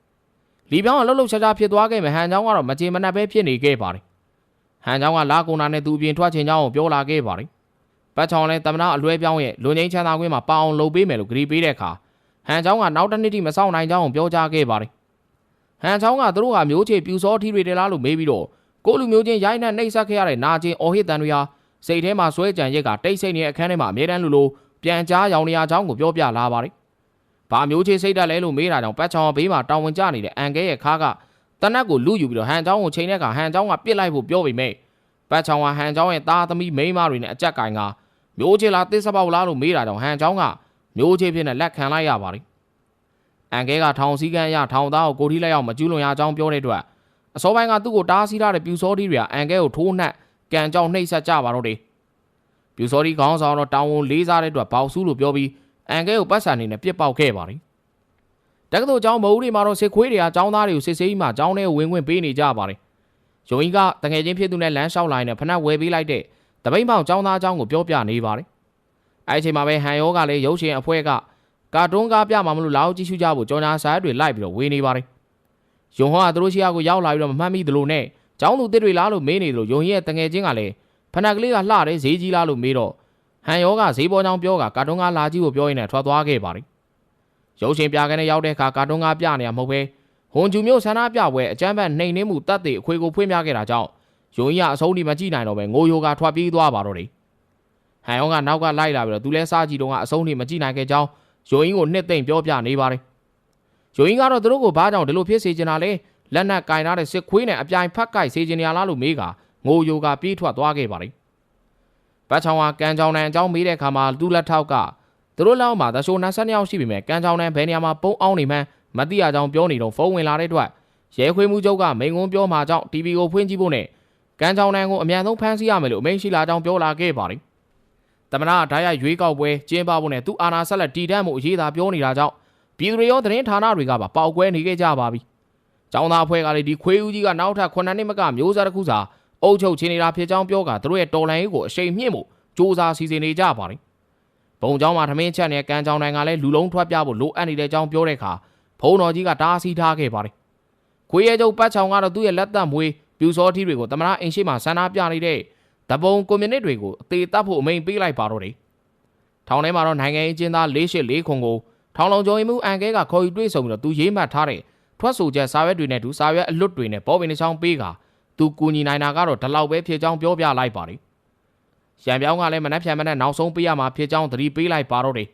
လီပြောင်းကလှုပ်လှုပ်ရှားရှားဖြစ်သွားခဲ့မယ်ဟန်ချောင်းကတော့မကြေမနက်ပဲဖြစ်နေခဲ့ပါတယ်။ဟန်ချောင်းကလာကုနာနဲ့သူအပြင်ထွက်ချင်ကြောင်းကိုပြောလာခဲ့ပါတယ်။ပတ်ချောင်းလည်းတမနာအလွဲပြောင်းရဲ့လူငင်းချမ်းသာခွင့်မှာပအောင်လုပ်ပေးမယ်လို့ဂရီပေးတဲ့အခါဟန်ချောင်းကနောက်တစ်နှစ်ထိမဆောင်နိုင်ကြောင်းကိုပြောကြားခဲ့ပါတယ်။ဟန်ချောင်းကသူတို့ကမျိုးချေပြူစောထီတွေတယ်လားလို့မေးပြီးတော့ကိုလူမျိုးချင်းရိုင်းနှက်နှိပ်စက်ခဲ့ရတဲ့နာကျင်အော်ဟစ်တန်တွေဟာစိတ်ထဲမှာဆွဲကြံရက်ကတိတ်ဆိတ်နေတဲ့အခန်းထဲမှာအမြဲတမ်းလူလိုပြန်ကြားရောင်နေရကြောင်းကိုပြောပြလာပါတယ်။ ဘာမျိုးချင်းစိတ်တက်လဲလို့မေးတာကြောင့်ပတ်ချောင်းဘေးမှာတောင်းဝင်ကြနေတဲ့အန်ကဲရဲ့ခါကတနက်ကိုလူယူပြီးတော့ဟန်ချောင်းကိုချိန်တဲ့အခါဟန်ချောင်းကပစ်လိုက်ဖို့ပြောပေမဲ့ပတ်ချောင်းကဟန်ချောင်းရဲ့သားသမီးမိန်းမတွေနဲ့အကြက်ကင်ကမျိုးချေလားတစ်စပေါက်လားလို့မေးတာကြောင့်ဟန်ချောင်းကမျိုးချေဖြစ်နေလက်ခံလိုက်ရပါတယ်။အန်ကဲကထောင်စည်းကမ်းအရထောင်သားကိုကိုထီးလိုက်အောင်မကျူးလွန်ရကြောင်းပြောတဲ့အတွက်အစောပိုင်းကသူ့ကိုတားဆီးထားတဲ့ပြူစောတီတွေကအန်ကဲကိုထိုးနှက်ကန်ကြောင်နှိပ်စက်ကြပါတော့တယ်ပြူစောတီခေါင်းဆောင်တော့တောင်းဝန်လေးစားတဲ့အတွက်ဘောက်စုလို့ပြောပြီး အန်ကဲကိုပတ်စံနေနဲ့ပြစ်ပေါက်ခဲ့ပါတယ်တက္ကသိုလ်ကျောင်းမဟုတ်တွေမှာတော့စစ်ခွေးတွေကကျောင်းသားတွေကိုစစ်ဆေးမှကျောင်းထဲကိုဝင်ခွင့်ပေးနေကြပါတယ်ယုံကြီးကတငယ်ချင်းဖြစ်သူနဲ့လမ်းလျှောက်လာရင်ဖနက်ဝယ်ပေးလိုက်တဲ့တပိမ့်ပေါင်ကျောင်းသားကျောင်းကိုပြောပြနေပါတယ်အဲ့ဒီအချိန်မှာပဲဟန်ယောကလည်းရုပ်ရှင်အဖွဲ့ကကာတွန်းကားပြမှာမလို့လာအောင်ကြည့်ရှုကြဖို့ကြော်ညာစာရွက်တွေလိုက်ပြီးတော့ဝေနေပါတယ်ယုံဟောကသူတို့ရှိရာကိုရောက်လာပြီးတော့မမှတ်မိသလိုနဲ့ကျောင်းသူတစ်တွေလားလို့မေးနေသလိုယုံရဲ့တငယ်ချင်းကလည်းဖနက်ကလေးကလှတယ်ဈေးကြီးလားလို့မေးတော့ ဟန်ယောကဈေးပေါ်ချောင်းပြောကကာတွန်းကားလာကြည့်ဖို့ပြောရင်းနဲ့ထွက်သွားခဲ့ပါတယ်ရုပ်ရှင်ပြကနေရောက်တဲ့အခါကာတွန်းကားပြနေရမဟုတ်ပဲဟွန်ဂျူမျိုးဆန္ဒပြပွဲအကြမ်းဖက်နှိမ်နှင်းမှုတတ်တဲ့အခွေကိုဖွင့်ပြခဲ့တာကြောင့်ယုံကြီးကအဆုံးထိမကြည့်နိုင်တော့ပဲငိုယိုကထွက်ပြေးသွားပါတော့တယ်ဟန်ယောကနောက်ကလိုက်လာပြီးတော့သူလဲစားကြည့်တော့ကအဆုံးထိမကြည့်နိုင်ခဲ့ကြောင်းယုံကြီးကိုနှစ်သိမ့်ပြောပြနေပါတယ်ယိုင်းကတော့သူတို့ကိုဘာကြောင့်ဒီလိုဖြစ်စေချင်တာလဲလက်နက်ကင်ထားတဲ့စစ်ခွေးနဲ့အပြိုင်ဖက်ကိုက်စေချင်ရလားလို့မေးကငိုယိုကပြေးထွက်သွားခဲ့ပါလိမ့် ပတ်ချောင်းကကန်ချောင်းတန်အကြောင်းမေးတဲ့အခါမှာသူ့လက်ထောက်ကသူတို့လောက်မှာသရှိုး22ယောက်ရှိပြီမဲ့ကန်ချောင်းတန်ဘယ်နေရာမှာပုံအောင်နေမှန်းမသိရကြောင်းပြောနေတော့ဖုန်းဝင်လာတဲ့အတွက်ရဲခွေးမှုချုပ်ကမိန်ကုန်းပြောမှာကြောင့် TV ကိုဖွင့်ကြည့်ဖို့နဲ့ကန်ချောင်းတန်ကိုအမြန်ဆုံးဖမ်းဆီးရမယ်လို့အမိန့်ရှိလာကြောင်းပြောလာခဲ့ပါလိမ့်တမနာဓာတ်ရိုက်ရွေးကောက်ပွဲကျင်းပဖို့နဲ့သူအာနာဆက်လက်တည်တံ့မှုအရေးသာပြောနေတာကြောင့်ပြည်သူတွေရောသတင်းဌာနတွေကပါပေါက်ကွဲနေခဲ့ကြပါပြီ။ကျောင်းသားအဖွဲ့ကလည်းဒီခွေးဦးကြီးကနောက်ထပ်9နှစ်မကမျိုးစားတစ်ခုစာ အုပ်ချုပ်ချင်နေတာဖြစ်ကြောင်းပြောကသူတို့ရဲ့တော်လိုင်းရေးကိုအရှိန်မြင့်မှုစ조사စီစဉ်နေကြပါတယ်။ဘုံကျောင်းမှာထမင်းချက်နေတဲ့ကံကျောင်းတိုင်းကလည်းလူလုံးထွက်ပြဖို့လိုအပ်နေတဲ့အကြောင်းပြောတဲ့အခါဘုံတော်ကြီးကတားဆီးထားခဲ့ပါတယ်။ခွေးရဲကျုပ်ပတ်ချောင်ကတော့သူ့ရဲ့လက်သက်မွေးပြူစောထီးတွေကိုတမနာအင်ရှိမှဆန္ဒပြနေတဲ့တပုံကွန်မြူနစ်တွေကိုအသေးတတ်ဖို့အမိန်ပေးလိုက်ပါတော့တယ်။ထောင်ထဲမှာတော့နိုင်ငံရေးကျင်းသား၄၈၄ခုကိုထောင်လုံးကျော်ရင်မှုအန်ကဲကခေါ်ယူတွေ့ဆုံပြီးတော့သူရေးမှတ်ထားတဲ့ထွက်ဆိုချက်စာရွက်တွေနဲ့သူစာရွက်အလွတ်တွေနဲ့ပေါ်ပင်တစ်ချောင်းပေးက သူကူညီနိုင်တာကတော့ဒီလောက်ပဲဖြစ်ကြောင်းပြောပြလိုက်ပါတယ်။ရံပြောင်းကလည်းမနှက်ဖြန်မနှက်နောက်ဆုံးပေးရမှာဖြစ်ကြောင်းသတိပေးလိုက်ပါတော့တယ်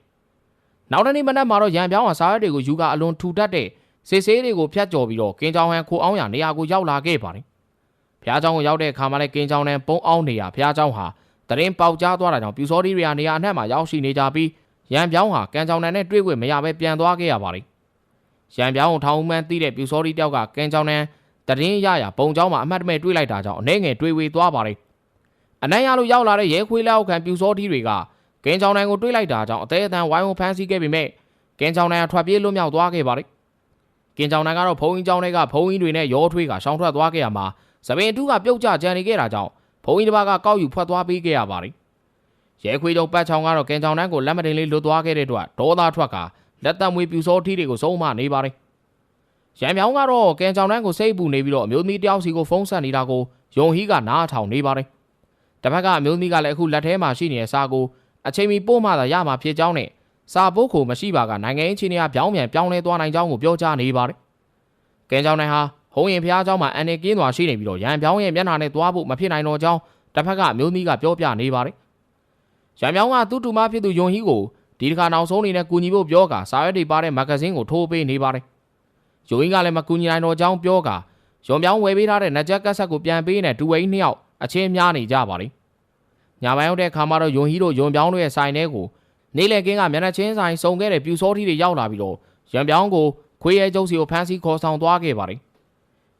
။နောက်တနေ့မနက်မှာတော့ရံပြောင်းကစာရွက်တွေကိုယူကအလွန်ထူထပ်တဲ့စစ်ဆေးတွေကိုဖျက်ကျော်ပြီးတော့ကင်းချောင်းဟန်ခိုအောင်ရနေရာကိုရောက်လာခဲ့ပါတယ်။ဖျားချောင်းကိုရောက်တဲ့အခါမှာလည်းကင်းချောင်းနဲ့ပုံအောင်နေရဖျားချောင်းဟာတရင်ပေါက်ကြားသွားတာကြောင့်ပြူစောဒီရီယာနေရာအနှံ့မှာရောက်ရှိနေကြပြီးရန်ပြောင်းဟာကန်ချောင်နန်နဲ့တွေ့ခွင့်မရဘဲပြန်သွားခဲ့ရပါလိမ့်ရန်ပြောင်းကိုထောင်ဦးမှန်းသိတဲ့ပြူစောရီတယောက်ကကန်ချောင်နန် တရင်ရရပုံချောင်းမှာအမှတ်တမဲ့တွေ့လိုက်တာကြောင့်အနေငယ်တွေ့ဝေသွားပါလိမ့်အနံ့ရလို့ရောက်လာတဲ့ရဲခွေးလောက်ခံပြူစောတီတွေကကင်းချောင်နန်ကိုတွေ့လိုက်တာကြောင့်အသေးအတန်ဝိုင်းဝန်းဖမ်းဆီးခဲ့ပေမဲ့ကင်းချောင်နန်ကထွက်ပြေးလွတ်မြောက်သွားခဲ့ပါလိမ့်ကင်းချောင်နန်ကတော့ဘုံကြီးကျောင်းတွေကဘုံကြီးတွေနဲ့ရောထွေးကရှောင်းထွက်သွားခဲ့ရမှာသပင်တူးကပြုတ်ကျကြံနေခဲ့တာကြောင့်ဘုံကြီးတစ်ပါးကကောက်ယူဖွက်သွားပေးခဲ့ရပါတယ်ရဲခွေတုံပတ်ချောင်းကတော့ကင်ချောင်းတန်းကိုလက်မတင်လေးလွတ်သွားခဲ့တဲ့အတွက်ဒေါသထွက်ကလက်သက်မွေးပြူစောထီးတွေကိုစုံမနေပါတယ် ရံမြောင်းကတော့ကင်ချောင်းတန်းကိုစိတ်ပူနေပြီးတော့အမျိုးသမီးတယောက်စီကိုဖုန်းဆက်နေတာကိုယုံဟီးကနားထောင်နေပါတယ်တစ်ဖက်ကအမျိုးသမီးကလည်းအခုလက်ထဲမှာရှိနေတဲ့စာကိုအချိန်မီပို့မှသာရမှာဖြစ်ကြောင်းနဲ့စာပို့ခိုမရှိပါကနိုင်ငံရေးချင်းတွေကပြောင်းပြန်ပြောင်းလဲသွားနိုင်ကြောင်းကိုပြောကြားနေပါတယ်ကင်ချောင်းတန်းဟာဟုံးရင်ဖျားเจ้าမှာအန်နေကင်းသွားရှိနေပြီးတော့ရံပြောင်းရဲ့မျက်နှာနဲ့သွားဖို့မဖြစ်နိုင်တော့ကြောင်းတစ်ဖက်ကအမျိုးသမီးကပြောပြနေပါတယ်ရံပြောင်းကသူ့တူမဖြစ်သူယုံဟီးကိုဒီတစ်ခါနောက်ဆုံးအနေနဲ့ကူညီဖို့ပြောကာစာရွက်တွေပါတဲ့မဂ္ဂဇင်းကိုထိုးပေးနေပါတယ် ယုံဟီးကလည်းမကူညီနိုင်တော့ကြောင်းပြောကာရုံပြောင်းဝယ်ပေးထားတဲ့နက်ဂျက်ကက်ဆက်ကိုပြန်ပေးနေဒူဝိန်းနှစ်ယောက်အချင်းများနေကြပါတယ်ညာပိုင်းရောက်တဲ့အခါမှာတော့ယုံဟီးတို့ယုံပြောင်းတို့ရဲ့ဆိုင်ထဲကိုနေလေကင်းကမျက်နှာချင်းဆိုင်စုံခဲ့တဲ့ပြူစောထီတွေရောက်လာပြီးတော့ရံပြောင်းကိုခွေးရဲကျုပ်စီကိုဖမ်းဆီးခေါ်ဆောင်သွားခဲ့ပါတယ်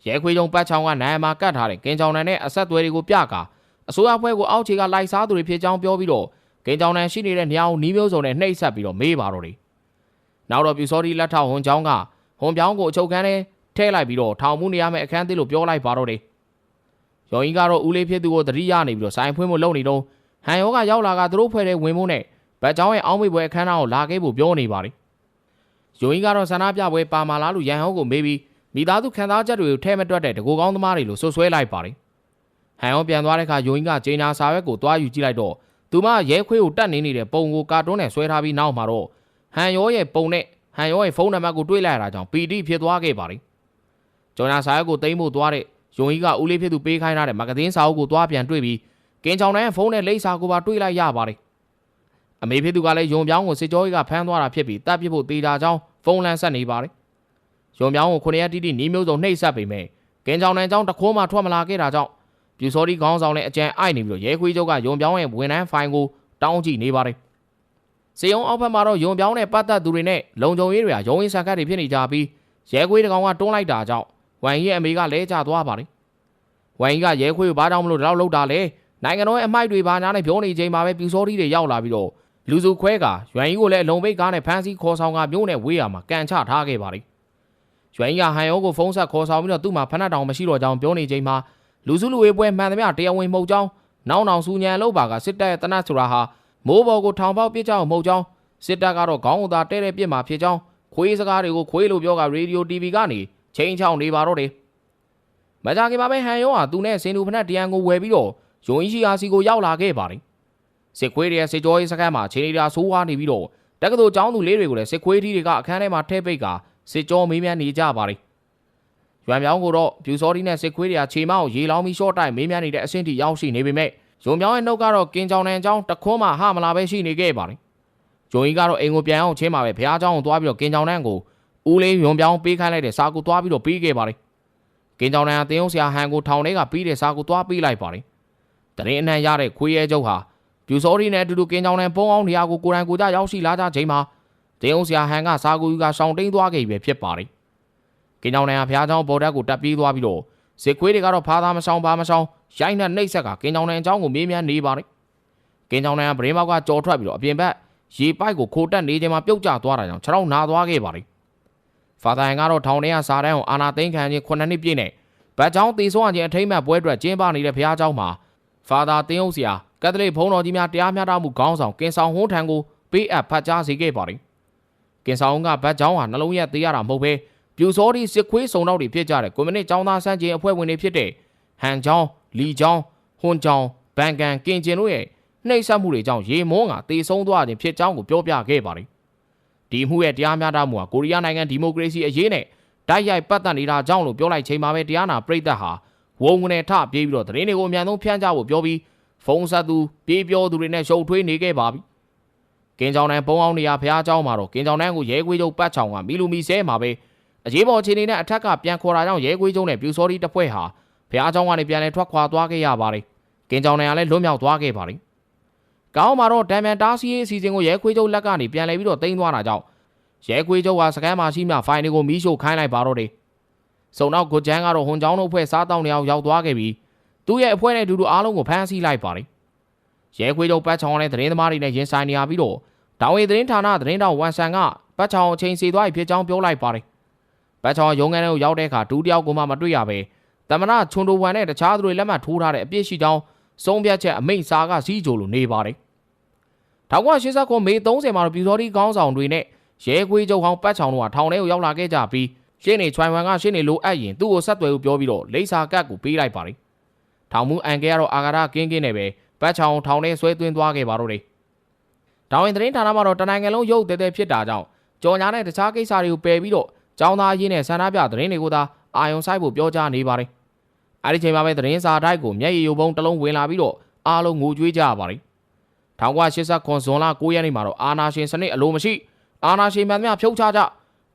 ရဲခွေးကျုံပတ်ချောင်းကနိုင်မှာကတ်ထားတဲ့ကင်းချောင်းတန်နဲ့အဆက်အသွယ်တွေကိုပြကာအစိုးရဖွဲ့ကိုအောက်ခြေကလိုက်စားသူတွေဖြစ်ကြောင်းပြောပြီးတော့ကင်းချောင်းတန်ရှိနေတဲ့နေရာကိုနီးမျိုးစုံနဲ့နှိပ်ဆက်ပြီးတော့မေးပါတော့တယ်နောက်တော့ပြူစောထီလက်ထောက်ဟွန်ချောင်းက ဟွန်ပြောင်းကိုအချုပ်ခန်းထဲထဲလိုက်ပြီးတော့ထောင်မှုနေရမယ့်အခန်းသေးလို့ပြောလိုက်ပါတော့တယ်။ရောင်ကြီးကတော့ဦးလေးဖြစ်သူကိုတတိယနေပြီးတော့ဆိုင်ဖွင့်ဖို့လုပ်နေတော့ဟန်ယောကရောက်လာကသူတို့ဖွဲ့တဲ့ဝင်ဖို့နဲ့ဗတ်ချောင်းရဲ့အောင်းမိပွဲအခမ်းအနားကိုလာခဲ့ဖို့ပြောနေပါတယ်။ရောင်ကြီးကတော့ဆန္ဒပြပွဲပါမာလားလို့ရန်ဟောကိုမေးပြီးမိသားစုခံစားချက်တွေကိုထဲမတွက်တဲ့တကူကောင်းသမားတွေလို့ဆွဆွဲလိုက်ပါတယ်။ဟန်ယောပြန်သွားတဲ့အခါရောင်ကြီးကဂျေနာစာရွက်ကိုတွားယူကြည့်လိုက်တော့သူမရဲခွေးကိုတတ်နေနေတဲ့ပုံကိုကာတွန်းနဲ့ဆွဲထားပြီးနောက်မှာတော့ဟန်ယောရဲ့ပုံနဲ့ ဟန်ယောရဲ့ဖုန်းနံပါတ်ကိုတွေ့လိုက်ရတာကြောင့်ပီတိဖြစ်သွားခဲ့ပါတယ်။ကျော်ညာစာရွက်ကိုသိမ်းဖို့သွားတဲ့ယုံကြီးကဦးလေးဖြစ်သူပေးခိုင်းထားတဲ့မဂ္ဂဇင်းစာအုပ်ကိုသွားပြန်တွေ့ပြီးကင်းချောင်းတန်းရဲ့ဖုန်းနဲ့လိပ်စာကိုပါတွေ့လိုက်ရပါတယ်။အမေဖြစ်သူကလည်းယုံပြောင်းကိုစစ်ကြောကြီးကဖမ်းသွားတာဖြစ်ပြီးတပ်ပစ်ဖို့တေးတာကြောင်းဖုန်းလန်းဆက်နေပါတယ်။ယုံပြောင်းကိုခုနှစ်ရက်တိတိနီးမျိုးစုံနှိပ်စက်ပေမဲ့ကင်းချောင်းတန်းကြောင်းတခိုးမှထွက်မလာခဲ့တာကြောင့်ပြူစောဒီခေါင်းဆောင်နဲ့အကြံအိုက်နေပြီးတော့ရဲခွေးချုပ်ကယုံပြောင်းရဲ့ဝန်ထမ်းဖိုင်ကိုတောင်းကြည့်နေပါတယ်။ စေယုံအောက်ဘက်မှာတော့ယုံပြောင်းနဲ့ပတ်သက်သူတွေနဲ့လုံခြုံရေးတွေကရုံးရင်းဆန်ခတ်တွေဖြစ်နေကြပြီးရဲခွေးတကောင်ကတွန်းလိုက်တာကြောင့်ဝမ်ကြီးရဲ့အမေကလဲကျသွားပါတယ်။ဝမ်ကြီးကရဲခွေးကိုဘာကြောင့်မလို့ဒီလောက်လောက်တာလဲနိုင်ငံတော်ရဲ့အမိုက်တွေဘာညာနဲ့ပြောနေချိန်မှာပဲပြူစောတီတွေရောက်လာပြီးတော့လူစုခွဲကရွမ်ကြီးကိုလည်းအလုံပိတ်ကားနဲ့ဖမ်းဆီးခေါ်ဆောင်ကမြို့နဲ့ဝေးရမှာကန်ချထားခဲ့ပါတယ်။ရွမ်ကြီးကဟန်ယောကိုဖုန်းဆက်ခေါ်ဆောင်ပြီးတော့သူ့မှာဖဏတ်တောင်မရှိတော့ကြောင်းပြောနေချိန်မှာလူစုလူဝေးပွဲမှန်သမျှတရားဝင်မှုတ်ကြောင်းနောက်နောင်စူညံလို့ပါကစစ်တပ်ရဲ့တနတ်ဆိုတာဟာ မိုးဘော်ကိုထောင်ပေါက်ပစ်ကြအောင်မှုတ်ကြောင်းစစ်တပ်ကတော့ခေါင်းကိုသာတဲတဲ့ပြစ်မှာဖြစ်ကြောင်းခွေးစကားတွေကိုခွေးလို့ပြောကရေဒီယို TV ကနေချိန်ချောင်းနေပါတော့တယ်။မကြခင်မှာပဲဟန်ယောဟာသူနဲ့စင်တူဖနက်တရန်ကိုဝယ်ပြီးတော့ယုံကြီးအာစီကိုရောက်လာခဲ့ပါတယ်။စစ်ခွေးတွေရဲ့စစ်ကြောရေးစခန်းမှာချိန်နေတာဆိုးဝါးနေပြီးတော့တက္ကသိုလ်ကျောင်းသူလေးတွေကိုလည်းစစ်ခွေးထီးတွေကအခန်းထဲမှာထဲပိတ်ကစစ်ကြောမေးမြန်းနေကြပါတယ်။ရွံပြောင်းကိုတော့ပြူစောတီနဲ့စစ်ခွေးတွေကခြေမောက်ရေလောင်းပြီးရှော့တိုက်မေးမြန်းနေတဲ့အဆင့်ထိရောက်ရှိနေပေမဲ့ ။ဂျုံမြောင်းရဲ့နှုတ်ကတော့ကင်းချောင်းတဲ့အကြောင်းတခွန်းမှဟမလာပဲရှိနေခဲ့ပါတယ်။ဂျုံကြီးကတော့အိမ်ကိုပြန်အောင်ချင်းမှာပဲဘုရားကျောင်းကိုသွားပြီးတော့ကင်းချောင်းတဲ့ကိုဦးလေးရုံပြောင်းပေးခိုင်းလိုက်တဲ့စာကိုသွားပြီးတော့ပြီးခဲ့ပါတယ်။ကင်းချောင်းတဲ့အတင်းုံဆရာဟန်ကိုထောင်ထဲကပြီးတဲ့စာကိုသွားပြီးလိုက်ပါတယ်။တရင်အနှံရတဲ့ခွေးရဲကျုပ်ဟာပြူစောရီနဲ့အတူတူကင်းချောင်းတဲ့ပုံအောင်နေရာကိုကိုယ်တိုင်ကိုယ်ကြရောက်ရှိလာကြချိန်မှာတင်းုံဆရာဟန်ကစာကိုယူကရှောင်းတိန်သွားခဲ့ပြီဖြစ်ပါတယ်။ကင်းချောင်းတဲ့ဟာဘုရားကျောင်းပေါ်တက်ကိုတက်ပြေးသွားပြီးတော့ စစ်ခွေးတွေကတော့ဖားသားမဆောင်ပါမဆောင်ရိုက်နှက်နှိပ်ဆက်ကကင်ကြောင်တန်အကြောင်းကိုမေးမြန်းနေပါတယ်။ကင်ကြောင်တန်ကဗရင်မောက်ကကြော်ထွက်ပြီးတော့အပြင်ဘက်ရေပိုက်ကိုခိုတက်နေချိန်မှာပြုတ်ကျသွားတာကြောင့်ခြေထောက်နာသွားခဲ့ပါတယ်။ဖာသာယန်ကတော့ထောင်ထဲကစာတန်းကိုအာနာသိန်းခံခြင်း9နှစ်ပြည့်နဲ့ဗတ်ချောင်းတေဆုံးခြင်းအထိမ့်မှတ်ပွဲအတွက်ကျင်းပနေတဲ့ဘုရားကျောင်းမှာဖာသာတင်းဟုတ်ဆရာကက်သလစ်ဘုန်းတော်ကြီးများတရားမျှတမှုခေါင်းဆောင်ကင်ဆောင်ဟွန်းထံကိုပေးအပ်ဖတ်ကြားစေခဲ့ပါတယ်။ကင်ဆောင်ကဗတ်ချောင်းဟာနှလုံးရက်သေးရတာမဟုတ်ဘဲ ပြူစောဒီစစ်ခွေးစုံတော့တွေဖြစ်ကြတဲ့ကွန်မြူနစ်ចောင်းသားစန်းကျင်အဖွဲ့ဝင်တွေဖြစ်တဲ့ဟန်ချောင်းလီချောင်းဟွန်ချောင်းဘန်ကန်ကင်ကျင်တို့ရဲ့နှိပ်စက်မှုတွေကြောင့်ရေမုန်းကတေဆုံးသွားခြင်းဖြစ်ကြောင်းကိုပြောပြခဲ့ပါတယ်။ဒီမှုရဲ့တရားမျှတမှုဟာကိုရီးယားနိုင်ငံဒီမိုကရေစီအရေးနဲ့တိုက်ရိုက်ပတ်သက်နေတာကြောင့်လို့ပြောလိုက်ချိန်မှာပဲတရားနာပြည်သက်ဟာဝုံကနေထပြေးပြီးတော့သတင်းတွေကိုအမြန်ဆုံးဖြန့်ချဖို့ပြောပြီးဖုန်းဆက်သူပြေးပြောသူတွေနဲ့ရှုပ်ထွေးနေခဲ့ပါပြီ။ကင်းချောင်းတန်းပုံအောင်နေရဖះเจ้าမှာတော့ကင်းချောင်းတန်းကိုရဲခွေးချုပ်ပတ်ချောင်းကမီလူမီဆဲမှာပဲ အရေးပေါ်အခြေအနေနဲ့အထက်ကပြန်ခေါ်တာကြောင့်ရဲခွေးချုပ်နဲ့ပြူစောတီတစ်ဖွဲ့ဟာဖះเจ้าကနေပြန်လဲထွက်ခွာသွားခဲ့ရပါတယ်။ကင်းချောင်းတန်းကလည်းလွတ်မြောက်သွားခဲ့ပါတယ်။ကောင်းမှာတော့ဒံမြန်တားစီရေးအစီအစဉ်ကိုရဲခွေးချုပ်လက်ကနေပြန်လဲပြီးတော့တင်သွားတာကြောင့်ရဲခွေးချုပ်ကစကမ်းမှာရှိမှဖိုင်တွေကိုမီးရှို့ခိုင်းလိုက်ပါတော့တယ်။စုံနောက်ကိုချန်းကတော့ဟွန်ချောင်းတို့ဖွဲ့စားတောင်းနေအောင်ရောက်သွားခဲ့ပြီးသူ့ရဲ့အဖွဲ့နဲ့အတူတူအားလုံးကိုဖမ်းဆီးလိုက်ပါတယ်။ရဲခွေးချုပ်ပတ်ချောင်းနဲ့သတင်းသမားတွေနဲ့ရင်ဆိုင်နေရပြီးတော့တောင်ဝေသတင်းဌာနသတင်းတော်ဝန်ဆန်ကပတ်ချောင်းအချိန်စီသွားပြီဖြစ်ကြောင်းပြောလိုက်ပါတယ်။ ပတ်ချောင်းရုံးခန်းထဲကိုရောက်တဲ့အခါဒူးတယောက်ကိုမှမတွေ့ရပဲတမနာချွန်တိုဝန်နဲ့တခြားသူတွေလက်မှတ်ထိုးထားတဲ့အပြစ်ရှိကြောင်းစုံပြတ်ချက်အမိန့်စာကစီးကြိုလိုနေပါတယ်1989မေ30မှာတော့ပြည်စောတိကောင်းဆောင်တွေနဲ့ရဲခွေးချုပ်ဟောင်းပတ်ချောင်တို့ကထောင်ထဲကိုရောက်လာခဲ့ကြပြီးရှင်းနေချွိုင်ဝမ်ကရှင်းနေလိုအပ်ရင်သူ့ကိုဆက်သွယ်ဖို့ပြောပြီးတော့လိမ့်စာကတ်ကိုပေးလိုက်ပါတယ်ထောင်မှုအန်ကဲကတော့အာဂါရကင်းကင်းနဲ့ပဲပတ်ချောင်ထောင်ထဲဆွဲသွင်းသွားခဲ့ပါတော့တယ်။ဒါဝင်သတင်းဌာနမှာတော့တနိုင်ငံလုံးရုပ်တဲတဲဖြစ်တာကြောင့်ကြော်ညာနဲ့တခြားကိစ္စတွေကိုပယ်ပြီးတော့ ចောင်းသားရင်းနဲ့ဆန္ဒပြသတင်းတွေကိုသာအာယုံဆိုင်ဖို့ပြောကြားနေပါတယ်။အဲဒီချိန်မှာပဲသတင်းစာတိုက်ကိုမျက်ရည်ယိုပုံတစ်လုံးဝင်လာပြီးတော့အားလုံးငိုကြွေးကြရပါတယ်။1989ဇွန်လ9ရက်နေ့မှာတော့အာနာရှင်စနစ်အလိုမရှိအာနာရှင်များများဖြုတ်ချကြ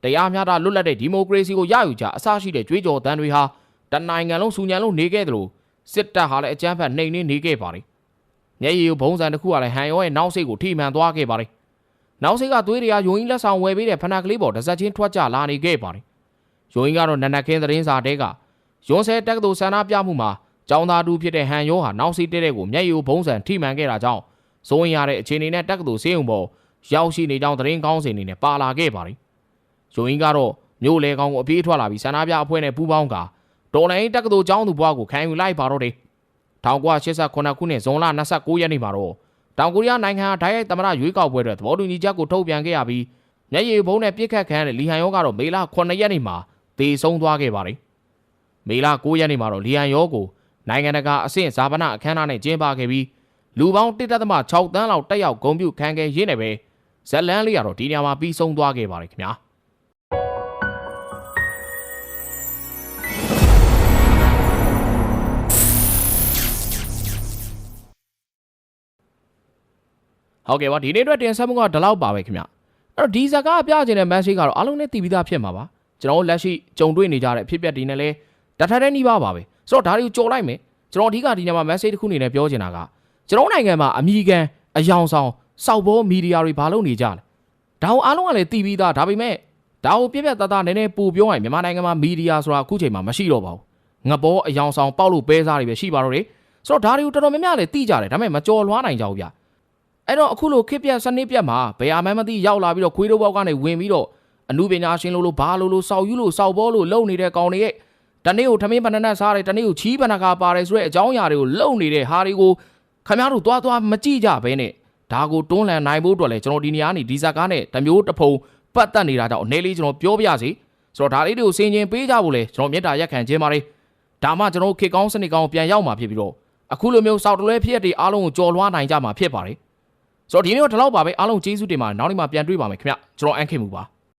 တရားမျှတလွတ်လပ်တဲ့ဒီမိုကရေစီကိုရယူကြအစရှိတဲ့ကြွေးကြော်တန်းတွေဟာတနိုင်ငံလုံးစူညံလုံးနေခဲ့တယ်လို့စစ်တပ်ဟာလည်းအကြမ်းဖက်နှိမ်နင်းနေခဲ့ပါတယ်။မျက်ရည်ယိုဘုံစံတစ်ခုကလည်းဟန်ရောရဲ့နောက်စိတ်ကိုထိမှန်သွားခဲ့ပါတယ်။ နောက်စိတ်ကသွေးတွေကယုံကြီးလက်ဆောင်ဝယ်ပေးတဲ့ဖနာကလေးပေါ်တစ်စက်ချင်းထွက်ကြလာနေခဲ့ပါတယ်။ယုံကြီးကတော့နန္ဒခင်းသတင်းစာတဲကယွန်ဆဲတက္ကသိုလ်ဆန္ဒပြမှုမှာကျောင်းသားတူဖြစ်တဲ့ဟန်ရောဟာနောက်စိတ်တဲ့တဲ့ကိုမျက်ရည်ယိုဘုံစံထိမှန်ခဲ့တာကြောင့်ဇိုးရင်ရတဲ့အခြေအနေနဲ့တက္ကသိုလ်ဆေးရုံပေါ်ရောက်ရှိနေကြောင်းသတင်းကောင်းစင်နေနဲ့ပါလာခဲ့ပါတယ်။ယုံကြီးကတော့မြို့လေကောင်းကိုအပြေးထွက်လာပြီးဆန္ဒပြအဖွဲ့နဲ့ပူးပေါင်းကာဒေါ်လိုင်းတက္ကသိုလ်ကျောင်းသူဘွားကိုခံယူလိုက်ပါတော့တယ်။1989ခုနှစ်ဇွန်လ29ရက်နေ့မှာတော့ တောင်ကိုရီးယားနိုင်ငံဟာဓာတ်ရိုက်သမ္မတရွေးကောက်ပွဲအတွက်သဘောတူညီချက်ကိုထုတ်ပြန်ခဲ့ရပြီးမျက်ရည်ဘုံနဲ့ပြစ်ခတ်ခံရတဲ့လီဟန်ယောကတော့မေလ9ရက်နေ့မှာသေဆုံးသွားခဲ့ပါတယ်။မေလ9ရက်နေ့မှာတော့လီဟန်ယောကိုနိုင်ငံတကာအဆင့်ဇာပနာအခမ်းအနားနဲ့ကျင်းပခဲ့ပြီးလူပေါင်း1.6တန်းလောက်တက်ရောက်ဂုဏ်ပြုခံခဲ့ရင်းနဲ့ပဲဇက်လန်လေးကတော့ဒီညမှာပြီးဆုံးသွားခဲ့ပါတယ်ခင်ဗျာ။ ဟုတ်ကဲ့ပါဒီနေ့အတွက်တင်ဆက်မှုကဒီလောက်ပါပဲခင်ဗျအဲ့တော့ဒီဇာကားပြချင်တဲ့ message ကတော့အားလုံးနဲ့တည်ပြီးသားဖြစ်မှာပါကျွန်တော်တို့လက်ရှိကြုံတွေ့နေကြတဲ့အဖြစ်အပျက်တွေနဲ့လည်းတထက်တဲ့နှီးပါပါပဲဆိုတော့ဒါတွေကိုကြော်လိုက်မယ်ကျွန်တော်အဓိကဒီညမှာ message တစ်ခုအနေနဲ့ပြောချင်တာကကျွန်တော်နိုင်ငံမှာအမိကန်အယောင်ဆောင်စောက်ဘောမီဒီယာတွေဘာလို့နေကြလဲဒါကိုအားလုံးကလည်းတည်ပြီးသားဒါပေမဲ့ဒါကိုပြက်ပြက်သားသားနည်းနည်းပို့ပြောရင်မြန်မာနိုင်ငံမှာမီဒီယာဆိုတာအခုချိန်မှာမရှိတော့ပါဘူးငဘောအယောင်ဆောင်ပေါက်လို့ပဲစားတွေပဲရှိပါတော့တယ်ဆိုတော့ဒါတွေကိုတော်တော်များများလည်းသိကြတယ်ဒါပေမဲ့မကြော်လွှားနိုင်ကြဘူးဗျ အဲ့တော့အခုလိုခစ်ပြက်စနစ်ပြက်မှာဘယ်အမှန်းမသိရောက်လာပြီးတော့ခွေးတို့ဘောက်ကနေဝင်ပြီးတော့အမှုပညာရှင်လို့လို့ဘာလို့လို့စောက်ယူလို့စောက်ဘောလို့လုံနေတဲ့ကောင်တွေရဲ့တနေ့ကိုထမင်းပဏ္ဏနဲ့စားတယ်တနေ့ကိုချီးပဏ္ဏကပါတယ်ဆိုတဲ့အကြောင်းအရာတွေကိုလုံနေတဲ့ဟာတွေကိုခမရတို့သွားသွားမကြည့်ကြဘဲနဲ့ဒါကိုတွန်းလှန်နိုင်ဖို့အတွက်လဲကျွန်တော်ဒီနေရာနေဒီဇာကားနဲ့တမျိုးတစ်ဖုံပတ်သက်နေတာကြောင့်အနေလေးကျွန်တော်ပြောပြရစီဆိုတော့ဒါလေးတွေကိုစင်ကျင်ပေးကြဖို့လဲကျွန်တော်မေတ္တာရက်ခံခြင်းပါတယ်ဒါမှကျွန်တော်ခေကောင်းစနစ်ကောင်းပြန်ရောက်မှာဖြစ်ပြီးတော့အခုလိုမျိုးစောက်တလွဲဖြစ်ရတဲ့အားလုံးကိုကြော်လွှားနိုင်ကြမှာဖြစ်ပါတယ် ဆိုတော့ဒီနေ့တော့ဒီလောက်ပါပဲအားလုံးကျေးဇူးတင်ပါတယ်နောက်နေ့မှပြန်တွေ့ပါမယ်ခင်ဗျကျွန်တော်အန်ခင်မူပါ